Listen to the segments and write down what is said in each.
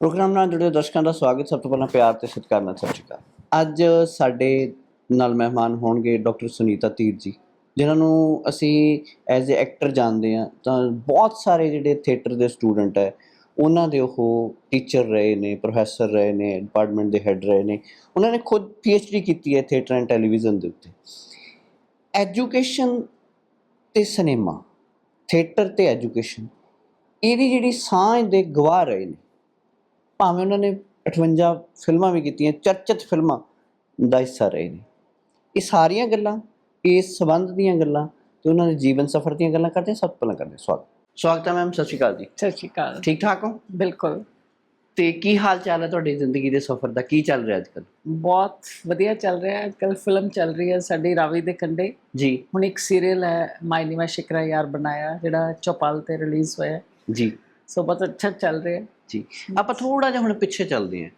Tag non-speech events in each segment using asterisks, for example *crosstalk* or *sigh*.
Programme ਨਾਲ ਜੁੜੇ ਦਰਸ਼ਕਾਂ ਦਾ ਸਵਾਗਤ। ਸਭ ਤੋਂ ਪਹਿਲਾਂ ਪਿਆਰ ਤੇ ਸਤਿਕਾਰ ਨਾਲ ਸਤਿ ਸ਼੍ਰੀ ਅਕਾਲ। ਅੱਜ ਸਾਡੇ ਨਾਲ ਮਹਿਮਾਨ ਹੋਣਗੇ ਡਾਕਟਰ ਸੁਨੀਤਾ ਧੀਰ ਜੀ, ਜਿਨ੍ਹਾਂ ਨੂੰ ਅਸੀਂ ਐਜ਼ ਅ ਐਕਟਰ ਜਾਣਦੇ ਹਾਂ। ਤਾਂ ਬਹੁਤ ਸਾਰੇ ਜਿਹੜੇ ਥੀਏਟਰ ਦੇ ਸਟੂਡੈਂਟ ਹੈ, ਉਹਨਾਂ ਦੇ ਉਹ ਟੀਚਰ ਰਹੇ ਨੇ ਪ੍ਰੋਫੈਸਰ ਰਹੇ ਨੇ ਡਿਪਾਰਟਮੈਂਟ ਦੇ ਹੈੱਡ ਰਹੇ ਨੇ। ਉਹਨਾਂ ਨੇ ਖੁਦ ਡੀ ਕੀਤੀ ਹੈ ਥੀਏਟਰ ਐਂਡ ਟੈਲੀਵਿਜ਼ਨ ਦੇ ਉੱਤੇ। ਐਜੂਕੇਸ਼ਨ ਤੇ ਸਿਨੇਮਾ ਥੀਏਟਰ ਤੇ ਐਜੂਕੇਸ਼ਨ ਇਹਦੀ ਜਿਹੜੀ ਸਾਂਝ ਦੇ ਗਵਾਹ ਰਹੇ ਨੇ ਭਾਵੇਂ ਉਹਨਾਂ ਨੇ 58 ਫਿਲਮਾਂ ਵੀ ਕੀਤੀਆਂ ਚਰਚਿਤ ਫਿਲਮਾਂ ਦਾ ਹਿੱਸਾ ਰਹੇ ਨੇ। ਇਹ ਸਾਰੀਆਂ ਗੱਲਾਂ ਇਸ ਸਬੰਧ ਦੀਆਂ ਗੱਲਾਂ ਤੇ ਉਹਨਾਂ ਦੇ ਜੀਵਨ ਸਫਰ ਦੀਆਂ ਗੱਲਾਂ ਕਰਦੇ। ਸਭ ਤੋਂ ਪਹਿਲਾਂ ਕਰਦੇ ਸਵਾਗਤ। ਸਵਾਗਤ ਹੈ ਮੈਮ ਸਤਿ ਸ਼੍ਰੀ ਅਕਾਲ ਜੀ। ਸਤਿ ਸ਼੍ਰੀ ਅਕਾਲ। ਠੀਕ ਠਾਕ ਹੋ? ਬਿਲਕੁਲ। ਤੇ ਕੀ ਹਾਲ ਚਾਲ ਹੈ ਤੁਹਾਡੀ ਜ਼ਿੰਦਗੀ ਦੇ ਸਫਰ ਦਾ? ਕੀ ਚੱਲ ਰਿਹਾ ਅੱਜ ਕੱਲ੍ਹ ਬਹੁਤ ਵਧੀਆ ਚੱਲ ਰਿਹਾ ਹੈ। ਕੱਲ ਫਿਲਮ ਚੱਲ ਰਹੀ ਹੈ ਸਾਡੀ ਰਾਵੀ ਦੇ ਕੰਡੇ ਜੀ। ਹੁਣ ਇੱਕ ਸੀਰੀਅਲ ਹੈ ਮਾਈ ਨੀਮਾ ਸ਼ਿਕਰਾ ਯਾਰ ਬਣਾਇਆ ਜਿਹੜਾ ਚੌਪਾਲ ਤੇ ਰਿਲੀਜ਼ ਹੋਇਆ। ਜੀ। ਸੋ ਬਹੁਤ ਅੱਛਾ ਚੱਲ ਰਿਹਾ ਜੀ। ਆਪਾਂ ਥੋੜਾ ਜਿਹਾ ਹੁਣ ਪਿੱਛੇ ਚੱਲਦੇ ਹਾਂ।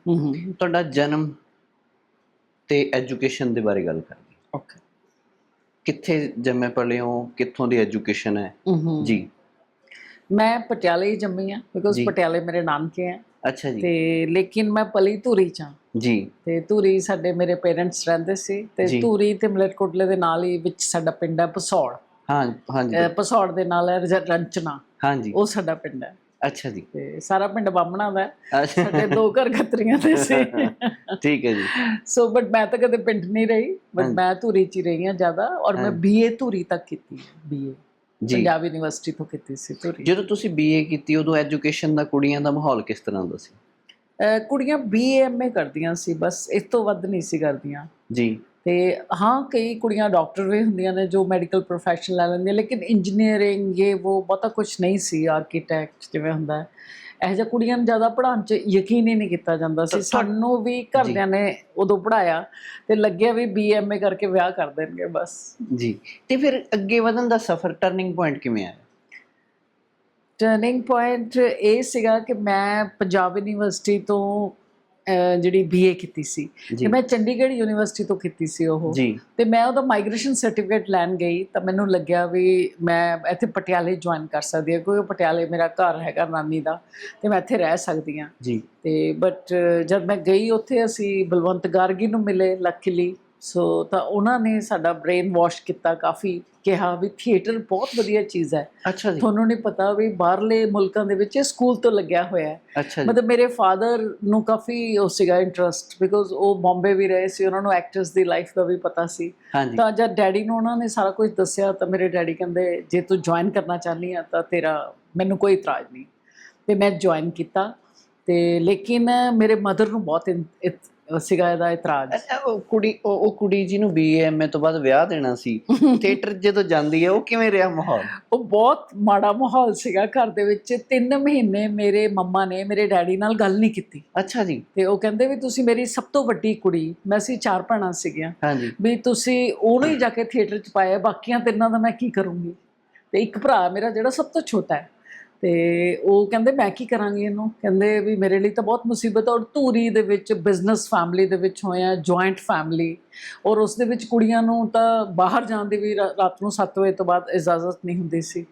ਤੁਹਾਡਾ ਜਨਮ ਤੇ ਐਜੂਕੇਸ਼ਨ ਦੇ ਬਾਰੇ ਗੱਲ ਕਰਦੇ ਓਕੇ ਕਿੱਥੇ ਜੰਮੇ ਪਲੇ ਹੋ ਕਿੱਥੋਂ ਦੀ ਐਜੂਕੇਸ਼ਨ ਹੈ? ਜੀ। ਮੈਂ ਪਟਿਆਲੇ ਹੀ ਜੰਮੀ ਆ ਬਿਕੋਜ਼। ਪਟਿਆਲੇ ਮੇਰੇ ਨਾਨਕੇ ਆ ਅੱਛਾ ਜੀ। ਤੇ ਲੇਕਿਨ ਮੈਂ ਪਲੀ ਧੂਰੀ ਚ ਜੀ। ਤੇ ਧੂਰੀ ਸਾਡੇ ਮੇਰੇ ਪੇਰੈਂਟਸ ਰਹਿੰਦੇ ਸੀ। ਤੇ। ਧੂਰੀ ਤੇ ਮਲੇਰਕੋਟਲੇ ਦੇ ਨਾਲ ਹੀ ਵਿੱਚ ਸਾਡਾ ਪਿੰਡ ਹੈ ਪਸੌੜ। ਹਾਂ ਹਾਂਜੀ। ਪਸੌੜ ਦੇ ਨਾਲ ਹੈ ਰੰਚਨਾ। ਹਾਂਜੀ। ਉਹ ਸਾਡਾ ਪਿੰਡ ਹੈ। ਅੱਛਾ ਜੀ। ਤੇ ਸਾਰਾ ਪਿੰਡ ਬਾਹਮਣਾ ਦਾ ਹੈ। ਸਾਡੇ ਦੋ ਘਰ ਖੱਤਰੀਆਂ ਦੇ ਸੀ। ਠੀਕ ਹੈ ਜੀ। ਸੋ ਬਟ ਮੈਂ ਤਾਂ ਕਦੇ ਪਿੰਡ ਨਹੀਂ ਰਹੀ ਬਟ ਹਾਂਜੀ। ਮੈਂ ਧੂਰੀ ਚ ਹੀ ਰਹੀ ਹਾਂ ਜ਼ਿਆਦਾ ਔਰ ਮੈਂ ਹਾਂਜੀ। ਬੀਏ ਧੂਰੀ ਤੱਕ ਕੀਤੀ ਬੀਏ ਜੀ। ਪੰਜਾਬ ਯੂਨੀਵਰਸਿਟੀ ਤੋਂ ਕੀਤੀ ਸੀ ਧੂਰੀ। ਜਦੋਂ ਤੁਸੀਂ ਬੀਏ ਕੀਤੀ ਉਦੋਂ ਐਜੂਕੇਸ਼ਨ ਦਾ ਕੁੜੀਆਂ ਦਾ ਮਾਹੌਲ ਕਿਸ ਤਰ੍ਹਾਂ ਦਾ ਸੀ? ਅਹ ਕੁੜੀਆਂ ਬੀਏ ਐਮਏ ਕਰਦੀਆਂ ਸੀ ਬਸ ਇਸ ਤੋਂ ਵੱਧ ਨਹੀਂ ਸੀ ਕਰਦੀਆਂ। ਜੀ। ਤੇ ਹਾਂ ਕਈ ਕੁੜੀਆਂ ਡਾਕਟਰ ਵੀ ਹੁੰਦੀਆਂ ਨੇ ਜੋ ਮੈਡੀਕਲ ਪ੍ਰੋਫੈਸ਼ਨ ਲੈ ਲੈਂਦੀਆਂ ਲੇਕਿਨ ਇੰਜੀਨੀਅਰਿੰਗ ਇਹ ਉਹ ਬਹੁਤਾ ਕੁਝ ਨਹੀਂ ਸੀ ਆਰਕੀਟੈਕਟ ਜਿਵੇਂ ਹੁੰਦਾ ਹੈ। ਇਹੋ ਜਿਹਾ ਕੁੜੀਆਂ ਨੂੰ ਜ਼ਿਆਦਾ ਪੜ੍ਹਾਉਣ 'ਚ ਯਕੀਨ ਹੀ ਨਹੀਂ ਕੀਤਾ ਜਾਂਦਾ ਸੀ। ਸਾਨੂੰ ਵੀ ਘਰਦਿਆਂ ਨੇ ਉਦੋਂ ਪੜ੍ਹਾਇਆ ਤੇ ਲੱਗਿਆ ਵੀ ਬੀਐਮਏ ਕਰਕੇ ਵਿਆਹ ਕਰ ਦੇਣਗੇ ਬਸ। ਜੀ ਤੇ ਫਿਰ ਅੱਗੇ ਵਧਣ ਦਾ ਸਫ਼ਰ ਟਰਨਿੰਗ ਪੁਆਇੰਟ ਕਿਵੇਂ ਆਇਆ? ਟਰਨਿੰਗ ਪੁਆਇੰਟ ਇਹ ਸੀਗਾ ਕਿ ਮੈਂ ਪੰਜਾਬ ਯੂਨੀਵਰਸਿਟੀ ਤੋਂ ਜਿਹੜੀ ਬੀਏ ਕੀਤੀ ਸੀ। ਤੇ ਮੈਂ ਚੰਡੀਗੜ੍ਹ ਯੂਨੀਵਰਸਿਟੀ ਤੋਂ ਕੀਤੀ ਸੀ ਉਹ। ਤੇ ਮੈਂ ਉਹਦਾ ਮਾਈਗ੍ਰੇਸ਼ਨ ਸਰਟੀਫਿਕੇਟ ਲੈਣ ਗਈ ਤਾਂ ਮੈਨੂੰ ਲੱਗਿਆ ਵੀ ਮੈਂ ਇੱਥੇ ਪਟਿਆਲੇ ਜੁਆਇਨ ਕਰ ਸਕਦੀ ਹਾਂ ਕਿਉਂਕਿ ਪਟਿਆਲੇ ਮੇਰਾ ਘਰ ਹੈਗਾ ਨਾਨੀ ਦਾ ਤੇ ਮੈਂ ਇੱਥੇ ਰਹਿ ਸਕਦੀ ਹਾਂ। ਜੀ। ਤੇ ਬਟ ਜਦ ਮੈਂ ਗਈ ਉੱਥੇ ਅਸੀਂ ਬਲਵੰਤ ਗਾਰਗੀ ਨੂੰ ਮਿਲੇ ਲੱਕੀਲੀ ਸੋ ਤਾਂ ਉਹਨਾਂ ਨੇ ਸਾਡਾ ਬ੍ਰੇਨ ਵਾਸ਼ ਕੀਤਾ ਕਾਫੀ ਕਿਹਾ ਵੀ ਥੀਏਟਰ ਬਹੁਤ ਵਧੀਆ ਚੀਜ਼ ਹੈ। ਅੱਛਾ ਜੀ। ਤੁਹਾਨੂੰ ਨਹੀਂ ਪਤਾ ਵੀ ਬਾਹਰਲੇ ਮੁਲਕਾਂ ਦੇ ਵਿੱਚ ਇਹ ਸਕੂਲ ਤੋਂ ਲੱਗਿਆ ਹੋਇਆ ਹੈ। ਅੱਛਾ ਜੀ। ਮਤਲਬ ਮੇਰੇ ਫਾਦਰ ਨੂੰ ਕਾਫੀ ਉਹ ਸੀਗਾ ਇੰਟਰਸਟ ਬਿਕੋਜ਼ ਉਹ ਬੰਬੇ ਵੀ ਰਹੇ ਸੀ ਉਹਨਾਂ ਨੂੰ ਐਕਟਰਸ ਦੀ ਲਾਈਫ ਦਾ ਵੀ ਪਤਾ ਸੀ। ਤਾਂ ਜਦ ਡੈਡੀ ਨੂੰ ਉਹਨਾਂ ਨੇ ਸਾਰਾ ਕੁਝ ਦੱਸਿਆ ਤਾਂ ਮੇਰੇ ਡੈਡੀ ਕਹਿੰਦੇ ਜੇ ਤੂੰ ਜੁਆਇਨ ਕਰਨਾ ਚਾਹਨੀ ਆ ਤਾਂ ਤੇਰਾ ਮੈਨੂੰ ਕੋਈ ਇਤਰਾਜ਼ ਨਹੀਂ। ਤੇ ਮੈਂ ਜੁਆਇਨ ਕੀਤਾ ਤੇ ਲੇਕਿਨ ਮੇਰੇ ਮਦਰ ਨੂੰ ਬਹੁਤ ਇਨ- ਇਤ- ਸੀਗਾ ਇਹਦਾ ਇਤਰਾਜ਼ ਉਹ ਕੁੜੀ ਉਹ ਕੁੜੀ ਜੀ ਨੂੰ ਬੀਏ ਐਮਏ ਤੋਂ ਬਾਅਦ ਵਿਆਹ ਦੇਣਾ ਸੀ ਥੀਏਟਰ ਜਦੋਂ ਜਾਂਦੀ ਹੈ ਉਹ ਕਿਵੇਂ ਰਿਹਾ ਮਾਹੌਲ? ਉਹ ਬਹੁਤ ਮਾੜਾ ਮਾਹੌਲ ਸੀਗਾ ਘਰ ਦੇ ਵਿੱਚ। 3 ਮਹੀਨੇ ਮੇਰੇ ਮੰਮਾ ਨੇ ਮੇਰੇ ਡੈਡੀ ਨਾਲ ਗੱਲ ਨਹੀਂ ਕੀਤੀ। ਅੱਛਾ ਜੀ। ਤੇ ਉਹ ਕਹਿੰਦੇ ਵੀ ਤੁਸੀਂ ਮੇਰੀ ਸਭ ਤੋਂ ਵੱਡੀ ਕੁੜੀ ਮੈਂ ਸੀ ਚਾਰ ਭੈਣਾਂ ਸੀਗੀਆਂ। ਹਾਂਜੀ ਵੀ ਤੁਸੀਂ ਉਹਨੂੰ ਹੀ ਜਾ ਕੇ ਥੀਏਟਰ 'ਚ ਪਾਇਆ ਬਾਕੀਆਂ ਤਿੰਨਾਂ ਦਾ ਮੈਂ ਕੀ ਕਰੂੰਗੀ? ਤੇ ਇੱਕ ਭਰਾ ਮੇਰਾ ਜਿਹੜਾ ਸਭ ਤੋਂ ਛੋਟਾ ਹੈ ਤੇ ਉਹ ਕਹਿੰਦੇ ਮੈਂ ਕੀ ਕਰਾਂਗੀ ਇਹਨੂੰ? ਕਹਿੰਦੇ ਵੀ ਮੇਰੇ ਲਈ ਤਾਂ ਬਹੁਤ ਮੁਸੀਬਤ ਔਰ ਧੂਰੀ ਦੇ ਵਿੱਚ ਬਿਜ਼ਨਸ ਫੈਮਿਲੀ ਦੇ ਵਿੱਚ ਹੋਇਆ ਜੁਆਇੰਟ ਫੈਮਿਲੀ ਔਰ ਉਸ ਦੇ ਵਿੱਚ ਕੁੜੀਆਂ ਨੂੰ ਤਾਂ ਬਾਹਰ ਜਾਣ ਦੀ ਵੀ ਰਾਤ ਨੂੰ 7 ਵਜੇ ਤੋਂ ਬਾਅਦ ਇਜਾਜ਼ਤ ਨਹੀਂ ਹੁੰਦੀ ਸੀ।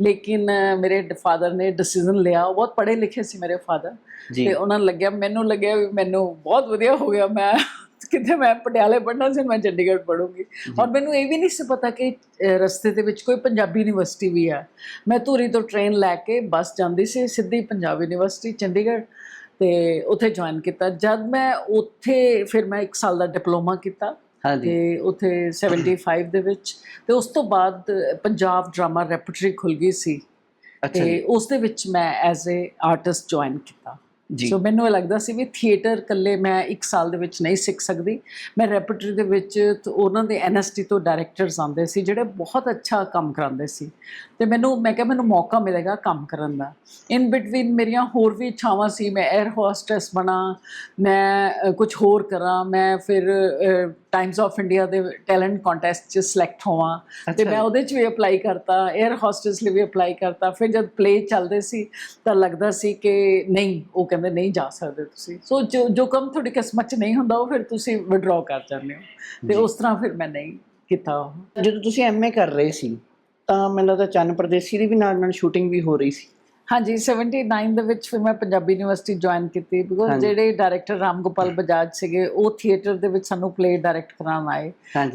ਲੇਕਿਨ ਮੇਰੇ ਫਾਦਰ ਨੇ ਡਿਸੀਜਨ ਲਿਆ। ਉਹ ਬਹੁਤ ਪੜ੍ਹੇ ਲਿਖੇ ਸੀ ਮੇਰੇ ਫਾਦਰ ਤੇ ਉਹਨਾਂ ਨੂੰ ਲੱਗਿਆ ਮੈਨੂੰ ਲੱਗਿਆ ਵੀ ਮੈਨੂੰ ਬਹੁਤ ਵਧੀਆ ਹੋ ਗਿਆ ਮੈਂ। ਕਿਤੇ ਮੈਂ ਪਟਿਆਲੇ ਪੜ੍ਹਨਾ ਸੀ ਮੈਂ ਚੰਡੀਗੜ੍ਹ ਪੜ੍ਹੂੰਗੀ। ਔਰ ਮੈਨੂੰ ਇਹ ਵੀ ਨਹੀਂ ਸੀ ਪਤਾ ਕਿ ਰਸਤੇ ਦੇ ਵਿੱਚ ਕੋਈ ਪੰਜਾਬੀ ਯੂਨੀਵਰਸਿਟੀ ਵੀ ਹੈ। ਮੈਂ ਧੂਰੀ ਤੋਂ ਟ੍ਰੇਨ ਲੈ ਕੇ ਬੱਸ ਜਾਂਦੀ ਸੀ ਸਿੱਧੀ ਪੰਜਾਬ ਯੂਨੀਵਰਸਿਟੀ ਚੰਡੀਗੜ੍ਹ ਤੇ ਉੱਥੇ ਜੁਆਇਨ ਕੀਤਾ। ਜਦ ਮੈਂ ਉੱਥੇ ਫਿਰ ਮੈਂ 1 ਸਾਲ ਦਾ ਡਿਪਲੋਮਾ ਕੀਤਾ। ਹਾਂਜੀ ਤੇ ਉੱਥੇ 75 ਦੇ ਵਿੱਚ ਤੇ ਉਸ ਤੋਂ ਬਾਅਦ ਪੰਜਾਬ ਡਰਾਮਾ ਰੈਪਰਟਰੀ ਖੁੱਲ ਗਈ ਸੀ। ਤੇ ਉਸ ਦੇ ਵਿੱਚ ਮੈਂ ਐਜ਼ ਅ ਆਰਟਿਸਟ ਜੁਆਇਨ ਕੀਤਾ। ਸੋ ਮੈਨੂੰ ਇਹ ਲੱਗਦਾ ਸੀ ਵੀ ਥੀਏਟਰ ਇਕੱਲੇ ਮੈਂ ਇੱਕ ਸਾਲ ਦੇ ਵਿੱਚ ਨਹੀਂ ਸਿੱਖ ਸਕਦੀ। ਮੈਂ ਰੈਪਰਟਰੀ ਦੇ ਵਿੱਚ ਉਹਨਾਂ ਦੇ ਐਨਐਸਟੀ ਤੋਂ ਡਾਇਰੈਕਟਰਸ ਆਉਂਦੇ ਸੀ, ਜਿਹੜੇ ਬਹੁਤ ਅੱਛਾ ਕੰਮ ਕਰਾਉਂਦੇ ਸੀ। ਤੇ ਮੈਨੂੰ ਮੈਂ ਕਿਹਾ ਮੈਨੂੰ ਮੌਕਾ ਮਿਲੇਗਾ ਕੰਮ ਕਰਨ ਦਾ। ਇਨ ਬਿਟਵੀਨ ਮੇਰੀਆਂ ਹੋਰ ਵੀ ਇੱਛਾਵਾਂ ਸੀ ਮੈਂ 에ਅਰ ਹੋਸਟੈਸ ਬਣਾ ਮੈਂ ਕੁਝ ਹੋਰ ਕਰਾਂ ਮੈਂ ਫਿਰ ਟਾਈਮਸ ਆਫ ਇੰਡੀਆ ਦੇ ਟੈਲੈਂਟ ਕੰਟੈਸਟ 'ਚ ਸਿਲੈਕਟ ਹੋਵਾਂ। ਤੇ ਮੈਂ ਉਹਦੇ 'ਚ ਵੀ ਅਪਲਾਈ ਕਰਤਾ 에ਅਰ ਹੋਸਟੈਸ ਲਈ ਵੀ ਅਪਲਾਈ ਕਰਤਾ। ਫਿਰ ਜਦ ਪਲੇ ਚੱਲਦੇ ਸੀ ਤਾਂ ਲੱਗਦਾ ਸੀ ਕਿ ਨਹੀਂ ਉਹ ਕਹਿੰਦੇ ਨਹੀਂ ਜਾ ਸਕਦੇ ਤੁਸੀਂ। ਸੋ ਜੋ ਜੋ ਕੰਮ ਤੁਹਾਡੀ ਕਿਸਮਤ 'ਚ ਨਹੀਂ ਹੁੰਦਾ ਉਹ ਫਿਰ ਤੁਸੀਂ ਵਿਡਰਾਅ ਕਰ ਜਾਂਦੇ ਹੋ। ਤੇ। ਉਸ ਤਰ੍ਹਾਂ ਫਿਰ ਮੈਂ ਨਹੀਂ ਕੀਤਾ ਜਦੋਂ ਤੁਸੀਂ ਐਮਏ ਕਰ ਰਹੇ ਸੀ ਤਾਂ ਮੈਨੂੰ ਲੱਗਦਾ ਚੰਨ ਪ੍ਰਦੇਸੀ ਦੀ ਵੀ ਨਾਲ ਨਾਲ ਸ਼ੂਟਿੰਗ ਵੀ ਹੋ ਰਹੀ ਸੀ। ਹਾਂਜੀ 79 ਦੇ ਵਿੱਚ ਫਿਰ ਮੈਂ ਪੰਜਾਬੀ ਯੂਨੀਵਰਸਿਟੀ ਜੁਆਇਨ ਕੀਤੀ ਬਿਕੋਜ਼। ਜਿਹੜੇ ਡਾਇਰੈਕਟਰ ਰਾਮ ਗੋਪਾਲ ਬਜਾਜ ਸੀਗੇ ਉਹ ਥੀਏਟਰ ਦੇ ਵਿੱਚ ਸਾਨੂੰ ਪਲੇ ਡਾਇਰੈਕਟ ਕਰਾਉਣ ਆਏ।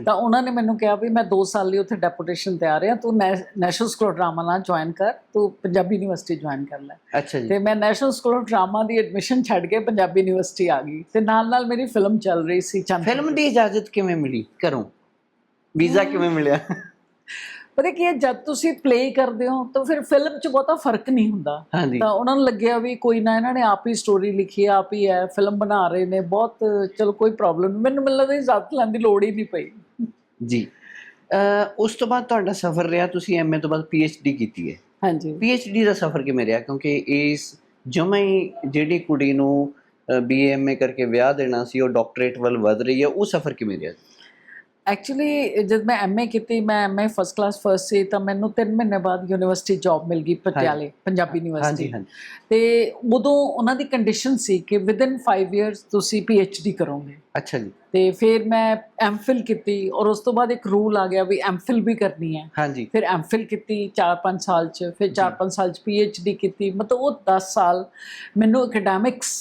ਤਾਂ ਉਹਨਾਂ ਨੇ ਮੈਨੂੰ ਕਿਹਾ ਵੀ ਮੈਂ 2 ਸਾਲ ਲਈ ਉੱਥੇ ਡੈਪੂਟੇਸ਼ਨ ਤੇ ਆ ਰਿਹਾ ਤੂੰ ਨੈਸ਼ਨਲ ਸਕੂਲ ਆਫ ਡਰਾਮਾ ਨਾਲ ਜੁਆਇਨ ਕਰ ਤੂੰ ਪੰਜਾਬੀ ਯੂਨੀਵਰਸਿਟੀ ਜੁਆਇਨ ਕਰ ਲੈ। ਅੱਛਾ ਜੀ। ਤੇ ਮੈਂ ਨੈਸ਼ਨਲ ਸਕੂਲ ਆਫ ਡਰਾਮਾ ਦੀ ਐਡਮਿਸ਼ਨ ਛੱਡ ਕੇ ਪੰਜਾਬੀ ਯੂਨੀਵਰਸਿਟੀ ਆ ਗਈ। ਤੇ ਨਾਲ ਨਾਲ ਮੇਰੀ ਫਿਲਮ ਚੱਲ ਰਹੀ ਸੀ ਚੰਦ ਫਿਲਮ ਦੀ ਇਜਾਜ਼ਤ ਕਿਵੇਂ ਮਿਲੀ ਘਰੋਂ? ਵੀਜ਼ਾ ਕਿਵੇਂ ਮਿਲਿਆ? ਪਤਾ ਕੀ ਹੈ ਜਦ ਤੁਸੀਂ ਪਲੇ ਕਰਦੇ ਹੋ ਤਾਂ ਫਿਰ ਫਿਲਮ 'ਚ ਬਹੁਤਾ ਫ਼ਰਕ ਨਹੀਂ ਹੁੰਦਾ। ਤਾਂ ਉਹਨਾਂ ਨੂੰ ਲੱਗਿਆ ਵੀ ਕੋਈ ਨਾ ਇਹਨਾਂ ਨੇ ਆਪ ਹੀ ਸਟੋਰੀ ਲਿਖੀ ਆਪ ਹੀ ਹੈ ਫਿਲਮ ਬਣਾ ਰਹੇ ਨੇ ਬਹੁਤ ਚਲੋ ਕੋਈ ਪ੍ਰੋਬਲਮ ਮੈਨੂੰ ਲੱਗਦਾ ਇਜਾਜ਼ਤ ਲੈਣ ਦੀ ਲੋੜ ਹੀ ਨਹੀਂ ਪਈ। ਜੀ। ਉਸ ਤੋਂ ਬਾਅਦ ਤੁਹਾਡਾ ਸਫ਼ਰ ਰਿਹਾ ਤੁਸੀਂ ਐਮਏ ਤੋਂ ਬਾਅਦ ਡੀ ਕੀਤੀ ਹੈ। ਹਾਂਜੀ। ਡੀ ਦਾ ਸਫ਼ਰ ਕਿਵੇਂ ਰਿਹਾ? ਕਿਉਂਕਿ ਇਸ ਜਮਾਂ ਹੀ ਜਿਹੜੀ ਕੁੜੀ ਨੂੰ ਬੀਏਐਮਏ ਕਰਕੇ ਵਿਆਹ ਦੇਣਾ ਸੀ ਉਹ ਡਾਕਟਰੇਟ ਵੱਲ ਵਧ ਰਹੀ ਹੈ ਉਹ ਸਫ਼ਰ ਕਿਵੇਂ ਰਿਹਾ? ਐਕਚੁਅਲੀ ਜਦ ਮੈਂ ਐਮਏ ਕੀਤੀ ਮੈਂ ਐਮਏ ਫਸਟ ਕਲਾਸ ਫਰਸਟ ਸੀ ਤਾਂ ਮੈਨੂੰ 3 ਮਹੀਨੇ ਬਾਅਦ ਯੂਨੀਵਰਸਿਟੀ ਜੌਬ ਮਿਲ ਗਈ ਪਟਿਆਲੇ ਪੰਜਾਬੀ ਯੂਨੀਵਰਸਿਟੀ ਤੇ ਉਦੋਂ ਉਹਨਾਂ ਦੀ ਕੰਡੀਸ਼ਨ ਸੀ ਕਿ ਵਿਦਿਨ 5 ਇਅਰਸ ਤੁਸੀਂ ਡੀ ਕਰੋਗੇ। ਅੱਛਾ ਜੀ। ਤੇ ਫਿਰ ਮੈਂ ਐਮਫਿਲ ਕੀਤੀ ਔਰ ਉਸ ਤੋਂ ਬਾਅਦ ਇੱਕ ਰੂਲ ਆ ਗਿਆ ਵੀ ਐਮਫਿਲ ਵੀ ਕਰਨੀ ਹੈ। ਹਾਂਜੀ। ਫਿਰ ਐਮਫਿਲ ਕੀਤੀ 4-5 ਸਾਲ ਚ ਫਿਰ 4-5 ਸਾਲ ਚ ਡੀ ਕੀਤੀ ਮਤਲਬ ਉਹ 10 ਸਾਲ ਮੈਨੂੰ ਐਕੈਡੈਮਿਕਸ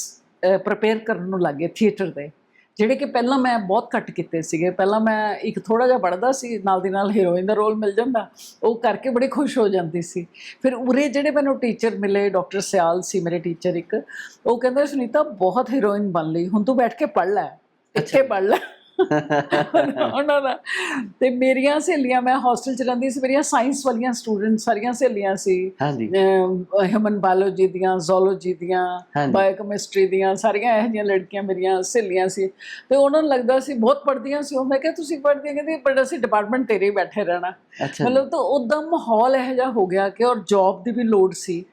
ਪ੍ਰਪੇਅਰ ਕਰਨ ਨੂੰ ਲੱਗੇ ਥੀਏਟਰ ਦੇ। ਜਿਹੜੇ ਕਿ ਪਹਿਲਾਂ ਮੈਂ ਬਹੁਤ ਘੱਟ ਕੀਤੇ ਸੀਗੇ ਪਹਿਲਾਂ ਮੈਂ ਇੱਕ ਥੋੜਾ ਜਿਹਾ ਪੜ੍ਹਦਾ ਸੀ ਨਾਲ ਦੀ ਨਾਲ ਹੀਰੋਇਨ ਦਾ ਰੋਲ ਮਿਲ ਜਾਂਦਾ ਉਹ ਕਰਕੇ ਬੜੀ ਖੁਸ਼ ਹੋ ਜਾਂਦੀ ਸੀ। ਫਿਰ ਉਰੇ ਜਿਹੜੇ ਮੈਨੂੰ ਟੀਚਰ ਮਿਲੇ ਡਾਕਟਰ ਸਿਆਲ ਸੀ ਮੇਰੇ ਟੀਚਰ ਇੱਕ ਉਹ ਕਹਿੰਦੇ ਸੁਨੀਤਾ ਬਹੁਤ ਹੀਰੋਇਨ ਬਣ ਲਈ ਹੁਣ ਤੂੰ ਬੈਠ ਕੇ ਪੜ੍ਹ ਲੈ ਇੱਥੇ ਪੜ੍ਹ ਲੈ। ਉਹਨਾਂ ਦਾ। ਤੇ ਮੇਰੀਆਂ ਸਹੇਲੀਆਂ ਮੈਂ ਹੋਸਟਲ ਚ ਰਹਿੰਦੀ ਸੀ ਮੇਰੀਆਂ ਸਾਇੰਸ ਵਾਲੀਆਂ ਸਟੂਡੈਂਟ ਸਾਰੀਆਂ ਸਹੇਲੀਆਂ ਸੀ। ਹਾਂਜੀ। ਹਿਊਮਨ ਬਾਇਓਲੋਜੀ ਦੀਆਂ ਜ਼ੂਲੋਜੀ ਦੀਆਂ ਹਾਂਜੀ। ਬਾਇਓਕੈਮਿਸਟਰੀ ਦੀਆਂ ਸਾਰੀਆਂ ਇਹੋ ਜਿਹੀਆਂ ਲੜਕੀਆਂ ਮੇਰੀਆਂ ਸਹੇਲੀਆਂ ਸੀ। ਤੇ ਉਹਨਾਂ ਨੂੰ ਲੱਗਦਾ ਸੀ ਬਹੁਤ ਪੜ੍ਹਦੀਆਂ ਸੀ ਉਹ। ਮੈਂ ਕਿਹਾ ਤੁਸੀਂ ਪੜ੍ਹਦੀਆਂ ਕਹਿੰਦੀ ਪਰ ਅਸੀਂ ਡਿਪਾਰਟਮੈਂਟ ਤੇਰੇ ਹੀ ਬੈਠੇ ਰਹਿਣਾ। ਮਤਲਬ ਤਾਂ ਉਦਾਂ ਮਾਹੌਲ ਇਹੋ ਜਿਹਾ ਹੋ ਗਿਆ ਕਿ ਔਰ ਜੌਬ ਦੀ ਵੀ ਲੋੜ ਸੀ।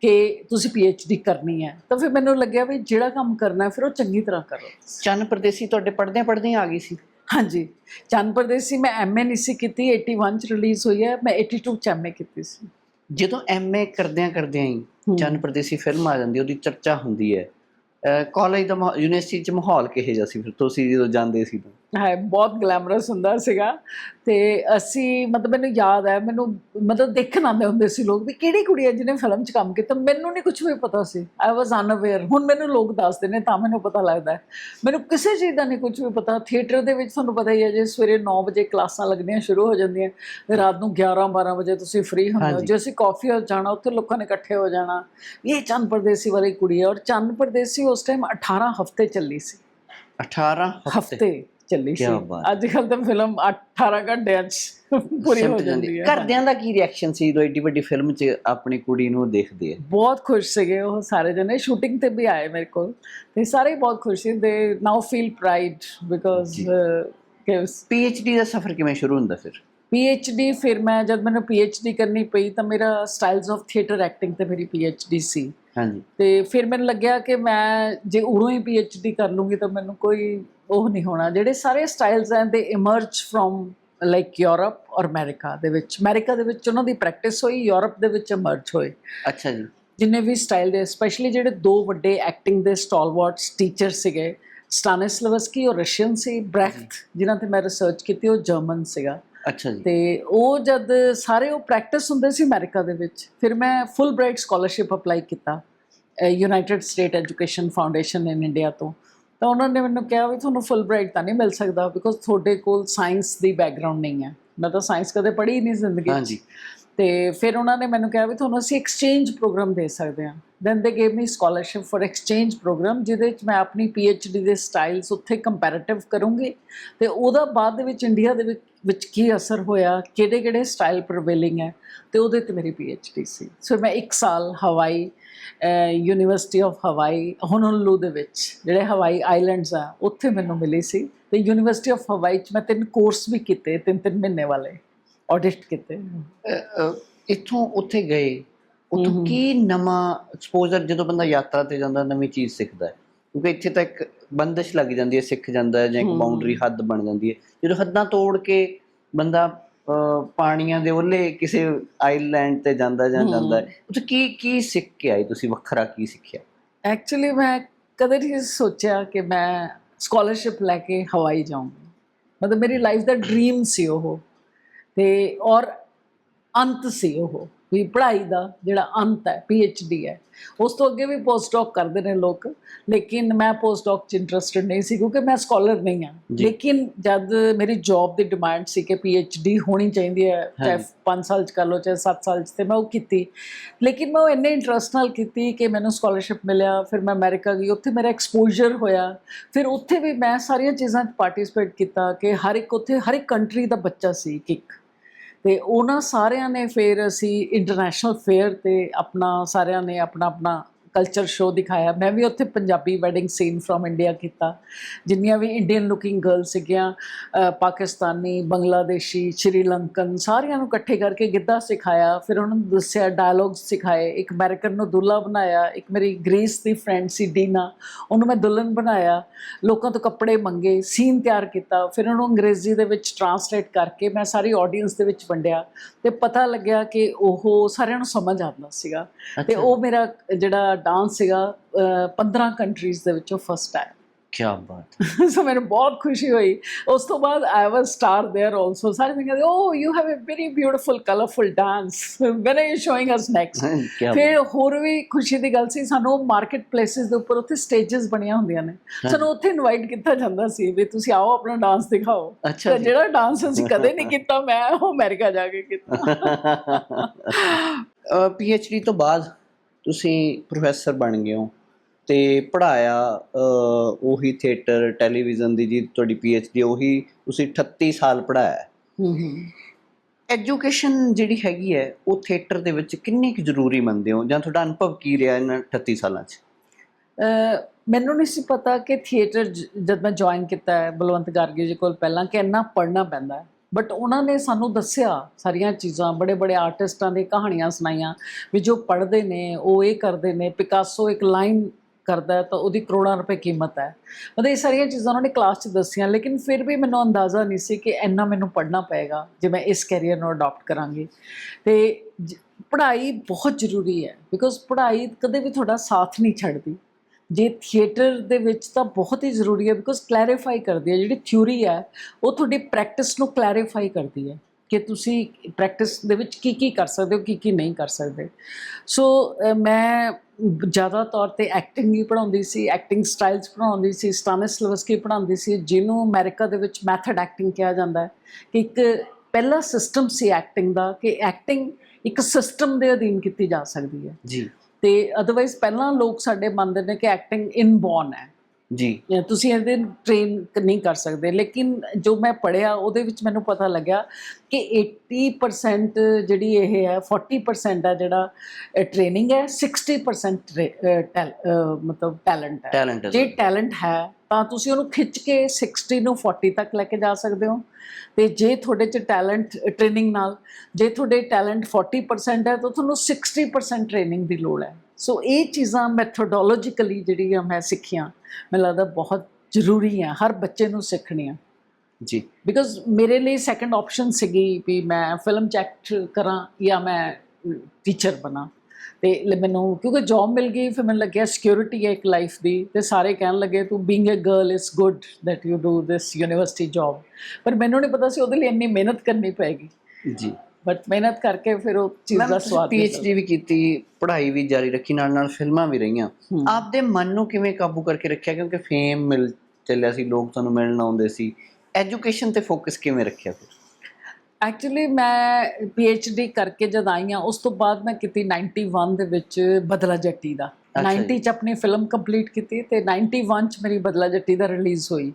ਕਿ ਤੁਸੀਂ ਡੀ ਕਰਨੀ ਹੈ। ਤਾਂ ਫਿਰ ਮੈਨੂੰ ਲੱਗਿਆ ਵੀ ਜਿਹੜਾ ਕੰਮ ਕਰਨਾ ਹੈ, ਫਿਰ ਉਹ ਚੰਗੀ ਤਰ੍ਹਾਂ ਕਰੋ। ਚੰਨ ਪ੍ਰਦੇਸੀ ਤੁਹਾਡੇ ਪੜ੍ਹਦਿਆਂ ਪੜ੍ਹਦਿਆਂ ਆ ਗਈ ਸੀ। ਹਾਂਜੀ। ਚੰਨ ਪ੍ਰਦੇਸੀ ਮੈਂ ਐਮਏ ਨਹੀਂ ਸੀ ਕੀਤੀ 81 ਚ ਰਿਲੀਜ਼ ਹੋਈ ਹੈ। ਮੈਂ 82 ਚ ਐਮਏ ਕੀਤੀ ਸੀ। ਜਦੋਂ ਐਮਏ ਕਰਦਿਆਂ ਕਰਦਿਆਂ ਹੀ ਚੰਨ ਪ੍ਰਦੇਸੀ ਫਿਲਮ ਆ ਜਾਂਦੀ ਉਹਦੀ ਚਰਚਾ ਹੁੰਦੀ ਹੈ। ਕਾਲਜ ਦਾ ਯੂਨੀਵਰਸਿਟੀ ਚ ਮਾਹੌਲ ਕਿਹੋ ਜਿਹਾ ਸੀ? ਫਿਰ ਤੁਸੀਂ ਜਦੋਂ ਜਾਂਦੇ ਸੀ ਤਾਂ? ਹੈ ਬਹੁਤ ਗਲੈਮਰਸ ਹੁੰਦਾ ਸੀਗਾ। ਤੇ ਅਸੀਂ ਮਤਲਬ ਮੈਨੂੰ ਯਾਦ ਹੈ ਮੈਨੂੰ ਮਤਲਬ ਦੇਖਣ ਆਉਂਦੇ ਹੁੰਦੇ ਸੀ ਲੋਕ ਵੀ ਕਿਹੜੀ ਕੁੜੀ ਹੈ ਜਿਹਨੇ ਫਿਲਮ 'ਚ ਕੰਮ ਕੀਤਾ ਮੈਨੂੰ ਨਹੀਂ ਕੁਝ ਵੀ ਪਤਾ ਸੀ। ਆਈ ਵਾਸ ਅਨਅਵੇਅਰ ਹੁਣ ਮੈਨੂੰ ਲੋਕ ਦੱਸਦੇ ਨੇ ਤਾਂ ਮੈਨੂੰ ਪਤਾ ਲੱਗਦਾ ਮੈਨੂੰ ਕਿਸੇ ਚੀਜ਼ ਦਾ ਨਹੀਂ ਕੁਝ ਵੀ ਪਤਾ। ਥੀਏਟਰ ਦੇ ਵਿੱਚ ਤੁਹਾਨੂੰ ਪਤਾ ਹੀ ਹੈ ਜੇ ਸਵੇਰੇ 9 ਵਜੇ ਕਲਾਸਾਂ ਲੱਗਣੀਆਂ ਸ਼ੁਰੂ ਹੋ ਜਾਂਦੀਆਂ ਰਾਤ ਨੂੰ 11 12 ਵਜੇ ਤੁਸੀਂ ਫ੍ਰੀ ਹੁੰਦੇ ਹੋ। ਜੇ ਅਸੀਂ ਕਾਫੀ ਹਾਊਸ ਜਾਣਾ ਉੱਥੇ ਲੋਕਾਂ ਨੇ ਇਕੱਠੇ ਹੋ ਜਾਣਾ। ਇਹ ਚੰਨ ਪਰਦੇਸੀ ਵਾਲੀ ਕੁੜੀ ਹੈ ਔਰ ਚੰਨ ਪਰਦੇਸੀ ਉਸ ਟਾਈਮ 18 ਹਫ਼ਤੇ ਚੱਲੀ ਸੀ। 18 ਹਫ਼ਤੇ। ਹਫ਼ਤੇ। ਚੱਲੀ ਸੀ। ਕਿਆ ਬਾਤ। ਅੱਜ ਕੱਲ ਤਾਂ ਫਿਲਮ 18 ਘੰਟਿਆਂ 'ਚ ਪੂਰੀ ਹੋ ਜਾਂਦੀ ਹੈ। ਘਰਦਿਆਂ ਦਾ ਕੀ ਰਿਐਕਸ਼ਨ ਸੀ ਜਦੋਂ ਏਡੀ ਵੱਡੀ ਫਿਲਮ 'ਚ ਆਪਣੀ ਕੁੜੀ ਨੂੰ ਦੇਖਦੇ ਆ? ਬਹੁਤ ਖੁਸ਼ ਸੀਗੇ ਉਹ ਸਾਰੇ ਜਣੇ। ਸ਼ੂਟਿੰਗ ਤੇ ਵੀ ਆਏ ਮੇਰੇ ਕੋਲ। ਤੇ ਸਾਰੇ ਹੀ ਬਹੁਤ ਖੁਸ਼ ਸੀ। They now feel pride because ਜੀ। ਕਿ ਡੀ ਦਾ ਸਫ਼ਰ ਕਿਵੇਂ ਸ਼ੁਰੂ ਹੁੰਦਾ ਫਿਰ? ਡੀ ਫਿਰ ਮੈਂ ਜਦ ਮੈਨੂੰ ਡੀ ਕਰਨੀ ਪਈ ਤਾਂ ਮੇਰਾ ਸਟਾਈਲਸ ਆਫ ਥੀਏਟਰ ਐਕਟਿੰਗ ਤੇ ਮੇਰੀ ਡੀ ਸੀ। ਹਾਂਜੀ। ਤੇ ਫਿਰ ਮੈਨੂੰ ਲੱਗਿਆ ਕਿ ਮੈਂ ਜੇ ਉਰੋਂ ਹੀ ਡੀ ਕਰ ਲੂੰਗੀ ਤਾਂ ਮੈਨੂੰ ਕੋਈ ਉਹ ਨਹੀਂ ਹੋਣਾ। ਜਿਹੜੇ ਸਾਰੇ ਸਟਾਈਲਸ ਹੈ they emerge from like Europe ਔਰ ਅਮਰੀਕਾ ਦੇ ਵਿੱਚ ਅਮਰੀਕਾ ਦੇ ਵਿੱਚ ਉਹਨਾਂ ਦੀ ਪ੍ਰੈਕਟਿਸ ਹੋਈ ਯੂਰਪ ਦੇ ਵਿੱਚ ਇਮਰਜ ਹੋਏ। ਅੱਛਾ ਜੀ। ਜਿੰਨੇ ਵੀ ਸਟਾਈਲ ਦੇ ਸਪੈਸ਼ਲੀ ਜਿਹੜੇ ਦੋ ਵੱਡੇ ਐਕਟਿੰਗ ਦੇ ਸਟਾਲਵਰਟਸ ਟੀਚਰ ਸੀਗੇ ਸਟਾਨਿਸਲਵਸਕੀ ਔਰ ਰਸ਼ੀਅਨ ਸੀ ਬ੍ਰੈਖਟ ਜਿਨ੍ਹਾਂ ਤੇ ਮੈਂ ਰਿਸਰਚ ਕੀਤੀ ਉਹ ਜਰਮਨ ਸੀਗਾ। ਅੱਛਾ ਜੀ। ਤੇ ਉਹ ਜਦ ਸਾਰੇ ਉਹ ਪ੍ਰੈਕਟਿਸ ਹੁੰਦੇ ਸੀ ਅਮਰੀਕਾ ਦੇ ਵਿੱਚ ਫਿਰ ਮੈਂ ਫੁੱਲ ਬ੍ਰਾਈਟ ਸਕਾਲਰਸ਼ਿਪ ਅਪਲਾਈ ਕੀਤਾ United States Education Foundation in India ਤੋਂ। ਤਾਂ ਉਹਨਾਂ ਨੇ ਮੈਨੂੰ ਕਿਹਾ ਵੀ ਤੁਹਾਨੂੰ ਫੁੱਲ ਬ੍ਰਾਈਟ ਤਾਂ ਨਹੀਂ ਮਿਲ ਸਕਦਾ ਬਿਕੋਜ਼ ਤੁਹਾਡੇ ਕੋਲ ਸਾਇੰਸ ਦੀ ਬੈਕਗ੍ਰਾਉਂਡ ਨਹੀਂ ਹੈ। ਮੈਂ ਤਾਂ ਸਾਇੰਸ ਕਦੇ ਪੜ੍ਹੀ ਹੀ ਨਹੀਂ ਜ਼ਿੰਦਗੀ ਹਾਂਜੀ ਤੇ ਫਿਰ ਉਹਨਾਂ ਨੇ ਮੈਨੂੰ ਕਿਹਾ ਵੀ ਤੁਹਾਨੂੰ ਅਸੀਂ ਐਕਸਚੇਂਜ ਪ੍ਰੋਗਰਾਮ ਦੇ ਸਕਦੇ ਹਾਂ। Then they gave me scholarship for exchange programme ਜਿਹਦੇ ਵਿੱਚ ਮੈਂ ਆਪਣੀ ਡੀ ਦੇ ਸਟਾਈਲਸ ਉੱਥੇ ਕੰਪੈਰੀਟਿਵ ਕਰੂੰਗੀ। ਤੇ ਉਹਦਾ ਬਾਅਦ ਦੇ ਵਿੱਚ ਇੰਡੀਆ ਦੇ ਵਿੱਚ ਵਿੱਚ ਕੀ ਅਸਰ ਹੋਇਆ, ਕਿਹੜੇ ਕਿਹੜੇ ਸਟਾਈਲ ਪ੍ਰਵੇਲਿੰਗ ਹੈ, ਤੇ ਉਹਦੇ ਤੇ ਮੇਰੀ ਡੀ ਸੀ। ਸੋ ਮੈਂ 1 ਸਾਲ ਹਵਾਈ ਯੂਨੀਵਰਸਿਟੀ ਆਫ ਹਵਾਈ ਹੋਨੋਲੂ ਦੇ ਵਿੱਚ, ਜਿਹੜੇ ਹਵਾਈ ਆਈਲੈਂਡਸ ਆ, ਉੱਥੇ ਮੈਨੂੰ ਮਿਲੀ ਸੀ। ਤੇ ਯੂਨੀਵਰਸਿਟੀ ਆਫ ਹਵਾਈ ਚ ਮੈਂ ਤਿੰਨ ਕੋਰਸ ਵੀ ਕੀਤੇ, ਤਿੰਨ ਤਿੰਨ ਮਹੀਨੇ ਵਾਲੇ ਆਡਿਟ ਕੀਤੇ। ਇੱਥੋਂ ਉੱਥੇ ਗਏ। ਉੱਥੋਂ ਕੀ ਨਵਾਂ ਐਕਸਪੋਜ਼ਰ ਜਦੋਂ ਬੰਦਾ ਯਾਤਰਾ ਤੇ ਜਾਂਦਾ ਨਵੀਂ ਚੀਜ਼ ਸਿੱਖਦਾ ਹੈ? ਕਿਉਂਕਿ ਇੱਥੇ ਤਾਂ ਇੱਕ ਬੰਦਸ਼ ਲੱਗ ਜਾਂਦੀ ਹੈ ਸਿੱਖ ਜਾਂਦਾ ਹੈ ਜਾਂ ਇੱਕ। ਬਾਉਂਡਰੀ ਹੱਦ ਬਣ ਜਾਂਦੀ ਹੈ। ਜਦੋਂ ਹੱਦਾਂ ਤੋੜ ਕੇ ਬੰਦਾ ਪਾਣੀਆਂ ਦੇ ਉਹਲੇ ਕਿਸੇ ਆਈਲੈਂਡ ਤੇ ਜਾਂਦਾ ਜਾਂ। ਜਾਂਦਾ ਉੱਥੇ ਕੀ ਕੀ ਸਿੱਖ ਕੇ ਆਏ ਤੁਸੀਂ? ਵੱਖਰਾ ਕੀ ਸਿੱਖਿਆ? ਐਕਚੁਅਲੀ ਮੈਂ ਕਦੇ ਨਹੀਂ ਸੋਚਿਆ ਕਿ ਮੈਂ ਸਕਾਲਰਸ਼ਿਪ ਲੈ ਕੇ ਹਵਾਈ ਜਾਊਂਗੀ। ਮਤਲਬ ਮੇਰੀ ਲਾਈਫ ਦਾ ਡ੍ਰੀਮ ਸੀ ਉਹ। ਤੇ ਔਰ ਅੰਤ ਸੀ ਉਹ। ਵੀ ਪੜ੍ਹਾਈ ਦਾ ਜਿਹੜਾ ਅੰਤ ਹੈ ਡੀ ਹੈ ਉਸ ਤੋਂ ਅੱਗੇ ਵੀ ਪੋਸਟ ਡਾਕ ਕਰਦੇ ਨੇ ਲੋਕ ਲੇਕਿਨ ਮੈਂ ਪੋਸਟ ਡਾਕ ਚ ਇੰਟਰਸਟਡ ਨਹੀਂ ਸੀ ਕਿਉਂਕਿ ਮੈਂ ਸਕਾਲਰ ਨਹੀਂ ਜੀ। ਲੇਕਿਨ ਜਦ ਮੇਰੀ ਜੌਬ ਦੀ ਡਿਮਾਂਡ ਸੀ ਕਿ ਡੀ ਹੋਣੀ ਚਾਹੀਦੀ ਹੈ ਚਾਹੇ ਹਾਂਜੀ। 5 ਸਾਲ ਚ ਕਰ ਲਓ ਚਾਹੇ 7 ਸਾਲ ਚ ਤੇ ਮੈਂ ਉਹ ਕੀਤੀ ਲੇਕਿਨ ਮੈਂ ਉਹ ਇੰਨੇ ਇੰਟਰਸਟ ਨਾਲ ਕੀਤੀ ਕਿ ਮੈਨੂੰ ਸਕਾਲਰਸ਼ਿਪ ਮਿਲਿਆ ਫਿਰ ਮੈਂ ਅਮਰੀਕਾ ਗਈ ਉੱਥੇ ਮੇਰਾ ਐਕਸਪੋਜ਼ਰ ਹੋਇਆ ਫਿਰ ਉੱਥੇ ਵੀ ਮੈਂ ਸਾਰੀਆਂ ਚੀਜ਼ਾਂ 'ਚ ਪਾਰਟਿਸਿਪੇਟ ਕੀਤਾ ਕਿ ਹਰ ਇੱਕ ਉੱਥੇ ਹਰ ਇੱਕ ਕੰਟਰੀ ਦਾ ਬੱਚਾ ਸੀ ਇੱਕ ਤੇ ਉਹਨਾਂ ਸਾਰਿਆਂ ਨੇ ਫਿਰ ਅਸੀਂ ਇੰਟਰਨੈਸ਼ਨਲ ਫੇਅਰ ਤੇ ਆਪਣਾ ਸਾਰਿਆਂ ਨੇ ਆਪਣਾ ਆਪਣਾ ਕਲਚਰ ਸ਼ੋਅ ਦਿਖਾਇਆ। ਮੈਂ ਵੀ ਉੱਥੇ Punjabi wedding scene from India ਕੀਤਾ। ਜਿੰਨੀਆਂ ਵੀ ਇੰਡੀਅਨ ਲੁਕਿੰਗ ਗਰਲ ਸੀਗੀਆਂ ਪਾਕਿਸਤਾਨੀ ਬੰਗਲਾਦੇਸ਼ੀ ਸ਼੍ਰੀਲੰਕਨ ਸਾਰਿਆਂ ਨੂੰ ਇਕੱਠੇ ਕਰਕੇ ਗਿੱਧਾ ਸਿਖਾਇਆ। ਫਿਰ ਉਹਨਾਂ ਨੂੰ ਦੱਸਿਆ ਡਾਇਲੌਗਸ ਸਿਖਾਏ। ਇੱਕ ਅਮਰੀਕਨ ਨੂੰ ਦੁੱਲਾ ਬਣਾਇਆ। ਇੱਕ ਮੇਰੀ ਗ੍ਰੀਸ ਦੀ ਫਰੈਂਡ ਸੀ ਡੀਨਾ ਉਹਨੂੰ ਮੈਂ ਦੁਲਹਨ ਬਣਾਇਆ। ਲੋਕਾਂ ਤੋਂ ਕੱਪੜੇ ਮੰਗੇ ਸੀਨ ਤਿਆਰ ਕੀਤਾ। ਫਿਰ ਉਹਨੂੰ ਅੰਗਰੇਜ਼ੀ ਦੇ ਵਿੱਚ ਟਰਾਂਸਲੇਟ ਕਰਕੇ ਮੈਂ ਸਾਰੀ ਆਡੀਅנס ਦੇ ਵਿੱਚ ਵੰਡਿਆ। ਤੇ ਪਤਾ ਲੱਗਿਆ ਕਿ ਉਹ ਸਾਰਿਆਂ ਨੂੰ ਸਮਝ ਆਉਂਦਾ ਸੀਗਾ। ਤੇ ਉਹ ਮੇਰਾ ਜਿਹੜਾ ਡਾਂਸ ਸੀਗਾ 15 ਕੰਟਰੀਜ਼ ਦੇ ਵਿੱਚੋਂ ਫਸਟ ਆਇਆ ਕੀ ਬਾਤ। *laughs* ਸੋ ਮੈਨੂੰ ਬਹੁਤ ਖੁਸ਼ੀ ਹੋਈ। ਉਸ ਤੋਂ ਬਾਅਦ I was star there also ਸਾਰੇ ਮੈਨੂੰ ਕਹਿੰਦੇ ਓ you have a very beautiful colourful dance when are you showing us next ਫਿਰ ਹੋਰ ਵੀ ਖੁਸ਼ੀ ਦੀ ਗੱਲ ਸੀ ਸਾਨੂੰ ਮਾਰਕੀਟ ਪਲੇਸਿਸ ਦੇ ਉੱਪਰ ਉੱਥੇ ਸਟੇजेस ਬਣੀਆਂ ਹੁੰਦੀਆਂ ਨੇ। ਸਾਨੂੰ ਉੱਥੇ ਇਨਵਾਈਟ ਕੀਤਾ ਜਾਂਦਾ ਸੀ ਵੀ ਤੁਸੀਂ ਆਓ ਆਪਣਾ ਡਾਂਸ ਦਿਖਾਓ। ਤੇ ਜਿਹੜਾ ਡਾਂਸ ਅਸੀਂ ਕਦੇ ਨਹੀਂ ਕੀਤਾ ਮੈਂ ਉਹ ਅਮਰੀਕਾ ਜਾ ਕੇ ਕੀਤਾ। *laughs* ਪੀਐਚਡੀ ਤੋਂ ਬਾਅਦ? ਤੁਸੀਂ ਪ੍ਰੋਫੈਸਰ ਬਣ ਗਏ ਹੋ ਤੇ ਪੜਾਇਆ ਉਹੀ ਥੀਏਟਰ ਟੈਲੀਵਿਜ਼ਨ ਦੀ ਜੀ ਤੁਹਾਡੀ ਪੀ ਐਚ ਡੀ ਉਹੀ ਤੁਸੀਂ 38 ਸਾਲ ਪੜਾਇਆ ਹੂੰ ਹੂੰ। ਐਜੂਕੇਸ਼ਨ ਜਿਹੜੀ ਹੈਗੀ ਹੈ ਉਹ ਥੀਏਟਰ ਦੇ ਵਿੱਚ ਕਿੰਨੀ ਕੁ ਜ਼ਰੂਰੀ ਮੰਨਦੇ ਹੋ? ਜਾਂ ਤੁਹਾਡਾ ਅਨੁਭਵ ਕੀ ਰਿਹਾ ਇਹਨਾਂ 38 ਸਾਲਾਂ 'ਚ? ਮੈਨੂੰ ਨਹੀਂ ਸੀ ਪਤਾ ਕਿ ਥੀਏਟਰ ਜਦ ਮੈਂ ਜੁਆਇਨ ਕੀਤਾ ਹੈ ਬਲਵੰਤ ਗਾਰਗੀ ਜੀ ਕੋਲ ਪਹਿਲਾਂ ਕਿ ਇੰਨਾ ਪੜ੍ਹਨਾ ਪੈਂਦਾ ਹੈ। ਬਟ ਉਹਨਾਂ ਨੇ ਸਾਨੂੰ ਦੱਸਿਆ ਸਾਰੀਆਂ ਚੀਜ਼ਾਂ ਬੜੇ ਬੜੇ ਆਰਟਿਸਟਾਂ ਦੀ ਕਹਾਣੀਆਂ ਸੁਣਾਈਆਂ ਵੀ ਜੋ ਪੜ੍ਹਦੇ ਨੇ, ਉਹ ਇਹ ਕਰਦੇ ਨੇ ਪਿਕਾਸੋ ਇੱਕ ਲਾਈਨ ਕਰਦਾ ਤਾਂ ਉਹਦੀ ਕਰੋੜਾਂ ਰੁਪਏ ਕੀਮਤ ਹੈ। ਮਤਲਬ ਇਹ ਸਾਰੀਆਂ ਚੀਜ਼ਾਂ ਉਹਨਾਂ ਨੇ ਕਲਾਸ 'ਚ ਦੱਸੀਆਂ, ਲੇਕਿਨ ਫਿਰ ਵੀ ਮੈਨੂੰ ਅੰਦਾਜ਼ਾ ਨਹੀਂ ਸੀ ਕਿ ਇੰਨਾ ਮੈਨੂੰ ਪੜ੍ਹਨਾ ਪਏਗਾ ਜੇ ਮੈਂ ਇਸ ਕੈਰੀਅਰ ਨੂੰ ਅਡਾਪਟ ਕਰਾਂਗੀ। ਤੇ ਜ- ਪੜ੍ਹਾਈ ਬਹੁਤ ਜ਼ਰੂਰੀ ਹੈ ਬਿਕੋਜ਼ ਪੜ੍ਹਾਈ ਕਦੇ ਵੀ ਤੁਹਾਡਾ ਸਾਥ ਨਹੀਂ ਛੱਡਦੀ। ਜੇ ਥੀਏਟਰ ਦੇ ਵਿੱਚ ਤਾਂ ਬਹੁਤ ਹੀ ਜ਼ਰੂਰੀ ਹੈ ਬਿਕੋਜ਼ ਕਲੈਰੀਫਾਈ ਕਰਦੀ ਹੈ, ਜਿਹੜੀ ਥਿਊਰੀ ਹੈ, ਉਹ ਤੁਹਾਡੀ ਪ੍ਰੈਕਟਿਸ ਨੂੰ ਕਲੈਰੀਫਾਈ ਕਰਦੀ ਹੈ ਕਿ ਤੁਸੀਂ ਪ੍ਰੈਕਟਿਸ ਦੇ ਵਿੱਚ ਕੀ ਕੀ ਕਰ ਸਕਦੇ ਹੋ, ਕੀ ਕੀ ਨਹੀਂ ਕਰ ਸਕਦੇ। ਸੋ ਮੈਂ ਜ਼ਿਆਦਾ ਤੌਰ ਤੇ ਐਕਟਿੰਗ ਹੀ ਪੜ੍ਹਾਉਂਦੀ ਸੀ ਐਕਟਿੰਗ ਸਟਾਈਲਸ ਪੜ੍ਹਾਉਂਦੀ ਸੀ, ਸਟਾਨਿਸਲਵਸਕੀ ਪੜ੍ਹਾਉਂਦੀ ਸੀ, ਜਿਹਨੂੰ ਅਮਰੀਕਾ ਦੇ ਵਿੱਚ ਮੈਥਡ ਐਕਟਿੰਗ ਕਿਹਾ ਜਾਂਦਾ ਹੈ ਕਿ ਇੱਕ ਪਹਿਲਾ ਸਿਸਟਮ ਸੀ ਐਕਟਿੰਗ ਦਾ ਕਿ ਐਕਟਿੰਗ ਇੱਕ ਸਿਸਟਮ ਦੇ ਅਧੀਨ ਕੀਤੀ ਜਾ ਸਕਦੀ ਹੈ। ਜੀ। ਤੇ ਅਦਰਵਾਈਜ਼ ਪਹਿਲਾਂ ਲੋਕ ਸਾਡੇ ਮੰਨਦੇ ਨੇ ਕਿ ਐਕਟਿੰਗ ਇਨਬੋਰਨ ਹੈ। ਜੀ। ਤੁਸੀਂ ਇਹਦੇ ਟ੍ਰੇਨ ਨਹੀਂ ਕਰ ਸਕਦੇ। ਲੇਕਿਨ ਜੋ ਮੈਂ ਪੜਿਆ ਉਹਦੇ ਵਿੱਚ ਮੈਨੂੰ ਪਤਾ ਲੱਗਿਆ ਕਿ 80% ਜਿਹੜੀ ਇਹ ਹੈ 40% ਹੈ ਜਿਹੜਾ ਟ੍ਰੇਨਿੰਗ ਹੈ 60% ਟਰੇ- ਅਹ, ਟੈਲ- ਅਹ, ਮਤਲਬ ਟੈਲੈਂਟ ਹੈ। ਜੇ ਟੈਲੈਂਟ ਹੈ ਤਾਂ ਤੁਸੀਂ ਉਹਨੂੰ ਖਿੱਚ ਕੇ 60 ਨੂੰ 40 ਤੱਕ ਲੈ ਕੇ ਜਾ ਸਕਦੇ ਹੋ। ਤੇ ਜੇ ਤੁਹਾਡੇ 'ਚ ਟੈਲੈਂਟ ਟ੍ਰੇਨਿੰਗ ਨਾਲ ਜੇ ਤੁਹਾਡੇ ਟੈਲੈਂਟ 40% ਹੈ ਤਾਂ ਤੁਹਾਨੂੰ 60% ਟ੍ਰੇਨਿੰਗ ਦੀ ਲੋੜ ਹੈ। ਸੋ ਇਹ ਚੀਜ਼ਾਂ ਮੈਥੋਡੋਲੋਜੀਕਲੀ ਜਿਹੜੀਆਂ ਮੈਂ ਸਿੱਖੀਆਂ ਮੈਨੂੰ ਲੱਗਦਾ ਬਹੁਤ ਜ਼ਰੂਰੀ ਹੈ ਹਰ ਬੱਚੇ ਨੂੰ ਸਿੱਖਣੀਆਂ। ਜੀ। ਬਿਕਾਜ਼ ਮੇਰੇ ਲਈ ਸੈਕੰਡ ਆਪਸ਼ਨ ਸੀਗੀ ਵੀ ਮੈਂ ਫਿਲਮ ਚ ਐਕਟ ਕਰਾਂ ਜਾਂ ਮੈਂ ਟੀਚਰ ਬਣਾ। ਤੇ ਮੈਨੂੰ ਕਿਉਂਕਿ ਜੌਬ ਮਿਲ ਗਈ ਫਿਰ ਮੈਨੂੰ ਲੱਗਿਆ ਸਿਕਿਉਰਿਟੀ ਹੈ ਇੱਕ ਲਾਈਫ ਦੀ ਤੇ ਸਾਰੇ ਕਹਿਣ ਲੱਗੇ ਤੂੰ being a girl is good that you do this university job ਪਰ ਮੈਨੂੰ ਨਹੀਂ ਪਤਾ ਸੀ ਉਹਦੇ ਲਈ ਇੰਨੀ ਮਿਹਨਤ ਕਰਨੀ ਪਏਗੀ। ਜੀ। ਬਟ ਮਿਹਨਤ ਕਰਕੇ ਫਿਰ ਉਹ ਚੀਜ਼ ਦਾ ਸਵਾਦ ਪੀ ਐਚ ਡੀ ਵੀ ਕੀਤੀ ਪੜ੍ਹਾਈ ਵੀ ਜਾਰੀ ਰੱਖੀ ਨਾਲ ਨਾਲ ਫਿਲਮਾਂ ਵੀ ਰਹੀਆਂ। ਆਪਦੇ ਮਨ ਨੂੰ ਕਿਵੇਂ ਕਾਬੂ ਕਰਕੇ ਰੱਖਿਆ? ਕਿਉਂਕਿ ਫੇਮ ਮਿਲ ਚੱਲਿਆ ਸੀ ਲੋਕ ਤੁਹਾਨੂੰ ਮਿਲਣ ਆਉਂਦੇ ਸੀ। ਐਜੂਕੇਸ਼ਨ ਤੇ ਫੋਕਸ ਕਿਵੇਂ ਰੱਖਿਆ ਫਿਰ? ਐਕਚੁਅਲੀ ਮੈਂ ਪੀ ਐਚ ਡੀ ਕਰਕੇ ਜਦ ਆਈ ਹਾਂ ਉਸ ਤੋਂ ਬਾਅਦ ਮੈਂ ਕੀਤੀ 91 ਦੇ ਵਿੱਚ ਬਦਲਾ ਜੱਟੀ ਦਾ। ਅੱਛਾ ਜੀ। 90 ਚ ਆਪਣੀ ਫਿਲਮ ਕੰਪਲੀਟ ਕੀਤੀ ਤੇ 91 ਚ ਮੇਰੀ ਬਦਲਾ ਜੱਟੀ ਦਾ ਰਿਲੀਜ਼ ਹੋਈ।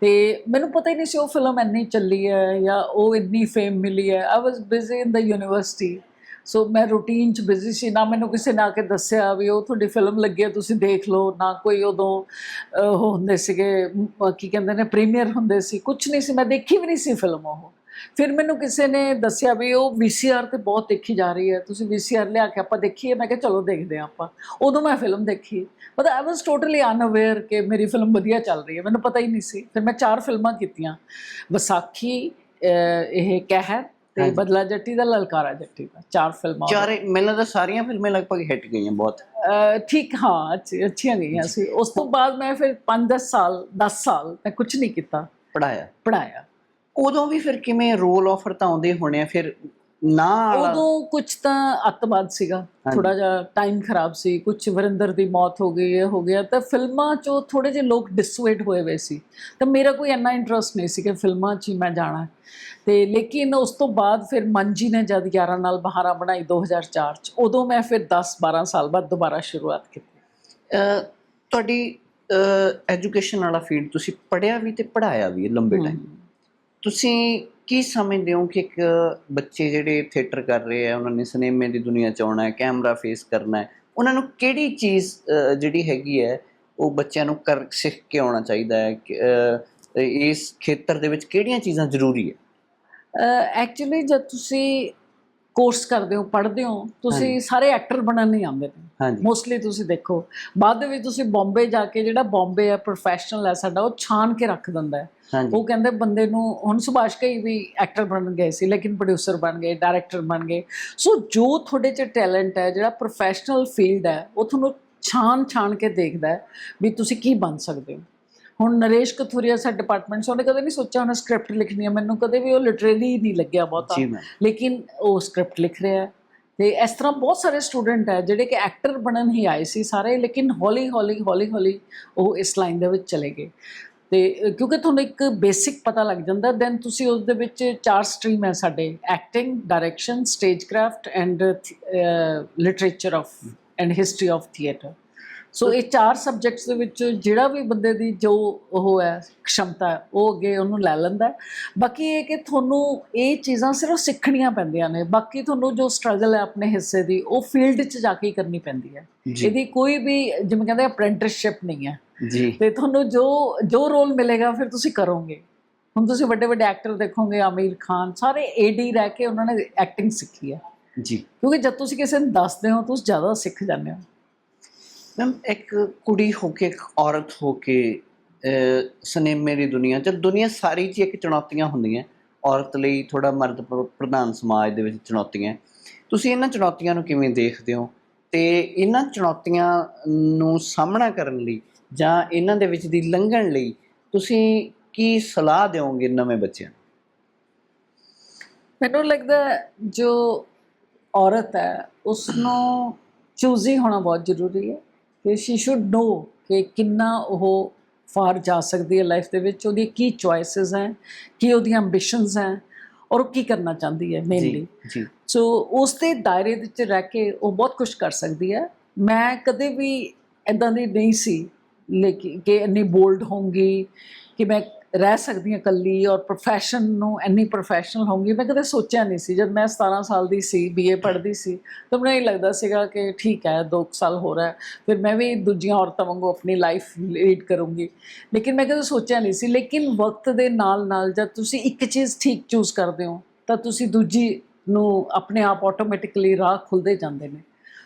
ਤੇ ਮੈਨੂੰ ਪਤਾ ਹੀ ਨਹੀਂ ਸੀ ਉਹ ਫਿਲਮ ਇੰਨੀ ਚੱਲੀ ਹੈ ਜਾਂ ਉਹ ਇੰਨੀ ਫੇਮ ਮਿਲੀ ਹੈ। ਆਈ ਵਾਸ ਬਿਜ਼ੀ ਇਨ ਦਾ ਯੂਨੀਵਰਸਿਟੀ ਸੋ ਮੈਂ ਰੂਟੀਨ ਚ ਬਿਜ਼ੀ ਸੀ। ਨਾ ਮੈਨੂੰ ਕਿਸੇ ਨੇ ਆ ਕੇ ਦੱਸਿਆ ਵੀ ਉਹ ਤੁਹਾਡੀ ਫਿਲਮ ਲੱਗੀ ਹੈ ਤੁਸੀਂ ਦੇਖ ਲਓ। ਨਾ ਕੋਈ ਉਦੋਂ ਉਹ ਹੁੰਦੇ ਸੀਗੇ ਅਮ, ਕੀ ਕਹਿੰਦੇ ਨੇ ਪ੍ਰੀਮੀਅਰ ਹੁੰਦੇ ਸੀ। ਕੁਝ ਨਹੀਂ ਸੀ ਮੈਂ ਦੇਖੀ ਵੀ ਨਹੀਂ ਸੀ ਫਿਲਮ ਉਹ। ਫਿਰ ਮੈਨੂੰ ਕਿਸੇ ਨੇ ਦੱਸਿਆ ਵੀ ਉਹ VCR ਤੇ ਬਹੁਤ ਦੇਖੀ ਜਾ ਰਹੀ ਹੈ। ਤੁਸੀਂ VCR ਲਿਆ ਕੇ ਆਪਾਂ ਦੇਖੀਏ। ਮੈਂ ਕਿਹਾ ਚਲੋ ਦੇਖਦੇ ਹਾਂ ਆਪਾਂ। ਉਦੋਂ ਮੈਂ ਫਿਲਮ ਦੇਖੀ। But I was totally unaware ਕਿ ਮੇਰੀ ਫਿਲਮ ਵਧੀਆ ਚੱਲ ਰਹੀ ਹੈ। ਮੈਨੂੰ ਪਤਾ ਹੀ ਨਹੀਂ ਸੀ। ਫਿਰ ਮੈਂ ਚਾਰ ਫਿਲਮਾਂ ਕੀਤੀਆਂ। ਵਿਸਾਖੀ ਇਹ ਕਹਿਰ ਤੇ। ਬਦਲਾ ਜੱਟੀ ਦਾ ਲਲਕਾਰਾ ਜੱਟੀ ਦਾ। ਚਾਰ ਫਿਲਮਾਂ ਚਾਰੇ ਮੈਨੂੰ ਲੱਗਦਾ ਸਾਰੀਆਂ ਫਿਲਮਾਂ ਲਗਭਗ ਹਿੱਟ ਗਈਆਂ ਬਹੁਤ। ਠੀਕ ਹਾਂ ਅੱਛੀ- ਅੱਛੀਆਂ ਗਈਆਂ ਸੀ। ਉਸ ਤੋਂ ਬਾਅਦ ਮੈਂ ਫਿਰ 5-10 ਸਾਲ 10 ਸਾਲ ਮੈਂ ਕੁਝ ਨਹੀਂ ਕੀਤਾ। ਪੜਾਇਆ ਪੜਾਇਆ ਉਦੋਂ ਵੀ ਫਿਰ ਕਿਵੇਂ ਰੋਲ ਆਫਰ ਤਾਂ ਆਉਂਦੇ ਹੋਣੇ ਆ ਫਿਰ ਨਾ ਉਦੋਂ ਕੁਝ ਤਾਂ ਅੱਤਵਾਦ ਸੀਗਾ। ਥੋੜਾ ਜਿਹਾ ਟਾਈਮ ਖਰਾਬ ਸੀ ਕੁਝ ਵਰਿੰਦਰ ਦੀ ਮੌਤ ਹੋ ਗਈ ਇਹ ਹੋ ਗਿਆ ਤਾਂ ਫਿਲਮਾਂ 'ਚੋਂ ਥੋੜੇ ਜਿਹੇ ਲੋਕ ਡਿਸੂਏਟ ਹੋਏ ਹੋਏ ਸੀ ਤਾਂ ਮੇਰਾ ਕੋਈ ਇੰਨਾ ਇੰਟਰਸਟ ਨਹੀਂ ਸੀ ਕਿ ਫਿਲਮਾਂ 'ਚ ਹੀ ਮੈਂ ਜਾਣਾ। ਤੇ ਲੇਕਿਨ ਉਸ ਤੋਂ ਬਾਅਦ ਫਿਰ ਮੰਜੀ ਨੇ ਜਦ 11 ਨਾਲ ਬਹਾਰਾਂ ਬਣਾਈ 2004 'ਚ ਉਦੋਂ ਮੈਂ ਫਿਰ 10 12 ਸਾਲ ਬਾਅਦ ਦੁਬਾਰਾ ਸ਼ੁਰੂਆਤ ਕੀਤੀ ਤੁਹਾਡੀ ਐਜੂਕੇਸ਼ਨ ਵਾਲਾ ਫੀਲਡ ਤੁਸੀਂ ਪੜ੍ਹਿਆ ਵੀ ਤੇ ਪੜ੍ਹਾਇਆ ਵੀ ਲੰਬੇ ਟਾਈਮ ਤੁਸੀਂ ਕੀ ਸਮਝਦੇ ਹੋ ਕਿ ਇੱਕ ਬੱਚੇ ਜਿਹੜੇ ਥੀਏਟਰ ਕਰ ਰਹੇ ਆ, ਉਹਨਾਂ ਨੇ ਸਿਨੇਮੇ ਦੀ ਦੁਨੀਆ ਚ ਆਉਣਾ ਹੈ ਕੈਮਰਾ ਫੇਸ ਕਰਨਾ ਹੈ, ਉਹਨਾਂ ਨੂੰ ਕਿਹੜੀ ਚੀਜ਼ ਜਿਹੜੀ ਹੈਗੀ ਹੈ, ਉਹ ਬੱਚਿਆਂ ਨੂੰ ਕਰ, ਸਿੱਖ ਕੇ ਆਉਣਾ ਚਾਹੀਦਾ ਹੈ? ਇਸ ਖੇਤਰ ਦੇ ਵਿੱਚ ਕਿਹੜੀਆਂ ਚੀਜ਼ਾਂ ਜ਼ਰੂਰੀ ਹੈ? ਐਕਚੁਅਲੀ ਜਦ ਤੁਸੀਂ ਕੋਰਸ ਕਰਦੇ ਹੋ ਪੜ੍ਹਦੇ ਹੋ ਤੁਸੀਂ। ਸਾਰੇ ਐਕਟਰ ਬਣਨ ਨਹੀਂ ਆਉਂਦੇ ਨੇ ਮੋਸਟਲੀ ਤੁਸੀਂ ਦੇਖੋ ਬਾਅਦ ਦੇ ਵਿੱਚ ਤੁਸੀਂ ਬੰਬੇ ਜਾ ਕੇ ਜਿਹੜਾ ਬੰਬੇ ਹੈ ਪ੍ਰੋਫੈਸ਼ਨਲ ਹੈ ਸਾਡਾ ਉਹ ਛਾਨ ਕੇ ਰੱਖ ਦਿੰਦਾ ਹੈ। ਉਹ ਕਹਿੰਦੇ ਬੰਦੇ ਨੂੰ ਹੁਣ ਸੁਭਾਸ਼ ਕਈ ਵੀ ਐਕਟਰ ਬਣ ਗਏ ਸੀ ਲੇਕਿਨ ਪ੍ਰੋਡਿਊਸਰ ਬਣ ਗਏ ਡਾਇਰੈਕਟਰ ਬਣ ਗਏ। ਸੋ ਜੋ ਤੁਹਾਡੇ 'ਚ ਟੈਲੈਂਟ ਹੈ ਜਿਹੜਾ ਪ੍ਰੋਫੈਸ਼ਨਲ ਫੀਲਡ ਹੈ ਉਹ ਤੁਹਾਨੂੰ ਛਾਨ ਛਾਨ ਕੇ ਦੇਖਦਾ ਹੈ ਵੀ ਤੁਸੀਂ ਕੀ ਬਣ ਸਕਦੇ ਹੋ। ਹੁਣ ਨਰੇਸ਼ ਕਥੂਰੀਆ ਸਾਡੇ ਡਿਪਾਰਟਮੈਂਟ ਉਹਨੇ ਕਦੇ ਨਹੀਂ ਸੋਚਿਆ ਉਹਨੇ ਸਕ੍ਰਿਪਟ ਲਿਖਣੀ ਹੈ? ਮੈਨੂੰ ਕਦੇ ਵੀ ਉਹ ਲਿਟਰੇਲੀ ਨਹੀਂ ਲੱਗਿਆ ਬਹੁਤਾ। ਲੇਕਿਨ ਉਹ ਸਕ੍ਰਿਪਟ ਲਿਖ ਰਿਹਾ ਹੈ। ਤੇ ਇਸ ਤਰ੍ਹਾਂ ਬਹੁਤ ਸਾਰੇ ਸਟੂਡੈਂਟ ਹੈ ਜਿਹੜੇ ਕਿ ਐਕਟਰ ਬਣਨ ਹੀ ਆਏ ਸੀ ਸਾਰੇ ਲੇਕਿਨ ਹੌਲੀ ਹੌਲੀ ਹੌਲੀ ਹੌਲੀ ਉਹ ਇਸ ਲਾਈਨ ਦੇ ਵਿੱਚ ਚਲੇ ਗਏ। ਤੇ ਕਿਉਂਕਿ ਤੁਹਾਨੂੰ ਇੱਕ ਬੇਸਿਕ ਪਤਾ ਲੱਗ ਜਾਂਦਾ ਦੈਨ ਤੁਸੀਂ ਉਸ ਦੇ ਵਿੱਚ ਚਾਰ ਸਟਰੀਮ ਹੈ ਸਾਡੇ acting direction stage craft and literature of and history of theatre so ਇਹ ਚਾਰ ਸਬਜੈਕਟਸ ਦੇ ਵਿੱਚ ਜਿਹੜਾ ਵੀ ਬੰਦੇ ਦੀ ਜੋ ਉਹ ਹੈ ਖਮਤਾ ਹੈ, ਉਹ ਅੱਗੇ ਉਹਨੂੰ ਲੈ ਲੈਂਦਾ। ਬਾਕੀ ਇਹ ਕਿ ਤੁਹਾਨੂੰ ਇਹ ਚੀਜ਼ਾਂ ਸਿਰਫ ਸਿੱਖਣੀਆਂ ਪੈਂਦੀਆਂ ਨੇ। ਬਾਕੀ ਤੁਹਾਨੂੰ ਜੋ ਸਟਰਗਲ ਹੈ ਆਪਣੇ ਹਿੱਸੇ ਦੀ ਉਹ ਫੀਲਡ 'ਚ ਜਾ ਕੇ ਕਰਨੀ ਪੈਂਦੀ ਹੈ। ਇਹਦੀ ਕੋਈ ਵੀ ਜਿਵੇਂ ਕਹਿੰਦੇ ਅਪ੍ਰੈਂਟਿਸਸ਼ਿਪ ਨਹੀਂ ਹੈ। ਜੀ। ਤੇ ਤੁਹਾਨੂੰ ਜੋ ਜੋ ਰੋਲ ਮਿਲੇਗਾ ਫਿਰ ਤੁਸੀਂ ਕਰੋਗੇ। ਹੁਣ ਤੁਸੀਂ ਵੱਡੇ ਵੱਡੇ ਐਕਟਰ ਦੇਖੋਗੇ ਆਮੀਰ ਖਾਨ ਸਾਰੇ ਏਡੀ ਰਹਿ ਕੇ ਉਹਨਾਂ ਨੇ ਐਕਟਿੰਗ ਸਿੱਖੀ ਹੈ। ਜੀ। ਕਿਉਂਕਿ ਜਦ ਤੁਸੀਂ ਕਿਸੇ ਨੂੰ ਦੱਸਦੇ ਹੋ ਤੁਸੀਂ ਜ਼ਿਆਦਾ ਸਿੱਖ ਜਾਂਦੇ ਹੋ। ਮੈਮ ਇੱਕ ਕੁੜੀ ਹੋ ਕੇ ਇੱਕ ਔਰਤ ਹੋ ਕੇ ਅਹ, ਸਿਨੇਮੇ ਦੀ ਦੁਨੀਆ ਚ ਦੁਨੀਆ ਸਾਰੀ ਚ ਇੱਕ ਚੁਣੌਤੀਆਂ ਹੁੰਦੀਆਂ ਔਰਤ ਲਈ ਥੋੜਾ ਮਰਦ ਪ੍ਰਧਾਨ ਸਮਾਜ ਦੇ ਵਿੱਚ ਚੁਣੌਤੀਆਂ। ਤੁਸੀਂ ਇਹਨਾਂ ਚੁਣੌਤੀਆਂ ਨੂੰ ਕਿਵੇਂ ਦੇਖਦੇ ਹੋ? ਤੇ ਇਹਨਾਂ ਚੁਣੌਤੀਆਂ ਨੂੰ ਸਾਹਮਣਾ ਕਰਨ ਲਈ ਜਾਂ ਇਹਨਾਂ ਦੇ ਵਿੱਚ ਦੀ ਲੰਘਣ ਲਈ ਤੁਸੀਂ ਕੀ ਸਲਾਹ ਦਿਓਗੇ ਨਵੇਂ ਬੱਚਿਆਂ ਨੂੰ? ਮੈਨੂੰ ਲੱਗਦਾ ਜੋ ਔਰਤ ਹੈ ਉਸ ਨੂੰ ਚੂਜ਼ੀ ਹੋਣਾ ਬਹੁਤ ਜ਼ਰੂਰੀ ਹੈ। ਕਿ ਸ਼ੀ ਸ਼ੁੱਡ ਨੋ ਕਿ ਕਿੰਨਾ ਉਹ ਫਾਰ ਜਾ ਸਕਦੀ ਹੈ ਲਾਈਫ ਦੇ ਵਿੱਚ ਉਹਦੀ ਕੀ ਚੁਆਇਸਸ ਹੈ ਕੀ ਉਹਦੀਆਂ ਐਂਬੀਸ਼ਨਸ ਹੈ ਔਰ ਉਹ ਕੀ ਕਰਨਾ ਚਾਹੁੰਦੀ ਹੈ ਮੇਨਲੀ ਜੀ। ਸੋ ਉਸ ਦੇ ਦਾਇਰੇ ਦੇ ਵਿੱਚ ਰਹਿ ਕੇ ਉਹ ਬਹੁਤ ਕੁਝ ਕਰ ਸਕਦੀ ਹੈ। ਮੈਂ ਕਦੇ ਵੀ ਇਦਾਂ ਦੀ ਨਹੀਂ ਸੀ ਲੇਕਿਨ ਕਿ ਇੰਨੀ ਬੋਲਡ ਹੋਊਂਗੀ ਕਿ ਮੈਂ ਰਹਿ ਸਕਦੀ ਹਾਂ ਇਕੱਲੀ ਔਰ ਪ੍ਰੋਫੈਸ਼ਨ ਨੂੰ ਇੰਨੀ ਪ੍ਰੋਫੈਸ਼ਨਲ ਹੋਊਂਗੀ ਮੈਂ ਕਦੇ ਸੋਚਿਆ ਨਹੀਂ ਸੀ। ਜਦ ਮੈਂ 17 ਸਾਲ ਦੀ ਸੀ ਬੀਏ ਪੜ੍ਹਦੀ ਸੀ ਤਾਂ ਮੈਨੂੰ ਇਹ ਲੱਗਦਾ ਸੀਗਾ ਕਿ ਠੀਕ ਹੈ 2 ਸਾਲ ਹੋ ਰਿਹਾ ਹੈ, ਫਿਰ ਮੈਂ ਵੀ ਦੂਜੀਆਂ ਔਰਤਾਂ ਵਾਂਗੂ ਆਪਣੀ ਲਾਈਫ ਲੀਡ ਕਰੂੰਗੀ। ਲੇਕਿਨ ਮੈਂ ਕਦੇ ਸੋਚਿਆ ਨਹੀਂ ਸੀ। ਲੇਕਿਨ ਵਕਤ ਦੇ ਨਾਲ ਨਾਲ ਜਦ ਤੁਸੀਂ ਇੱਕ ਚੀਜ਼ ਠੀਕ ਚੂਜ਼ ਕਰਦੇ ਹੋ ਤਾਂ ਤੁਸੀਂ ਦੂਜੀ ਨੂੰ ਆਪਣੇ ਆਪ ਆਟੋਮੈਟਿਕਲੀ ਰਾਹ ਖੁੱਲਦੇ ਜਾਂਦੇ ਨੇ।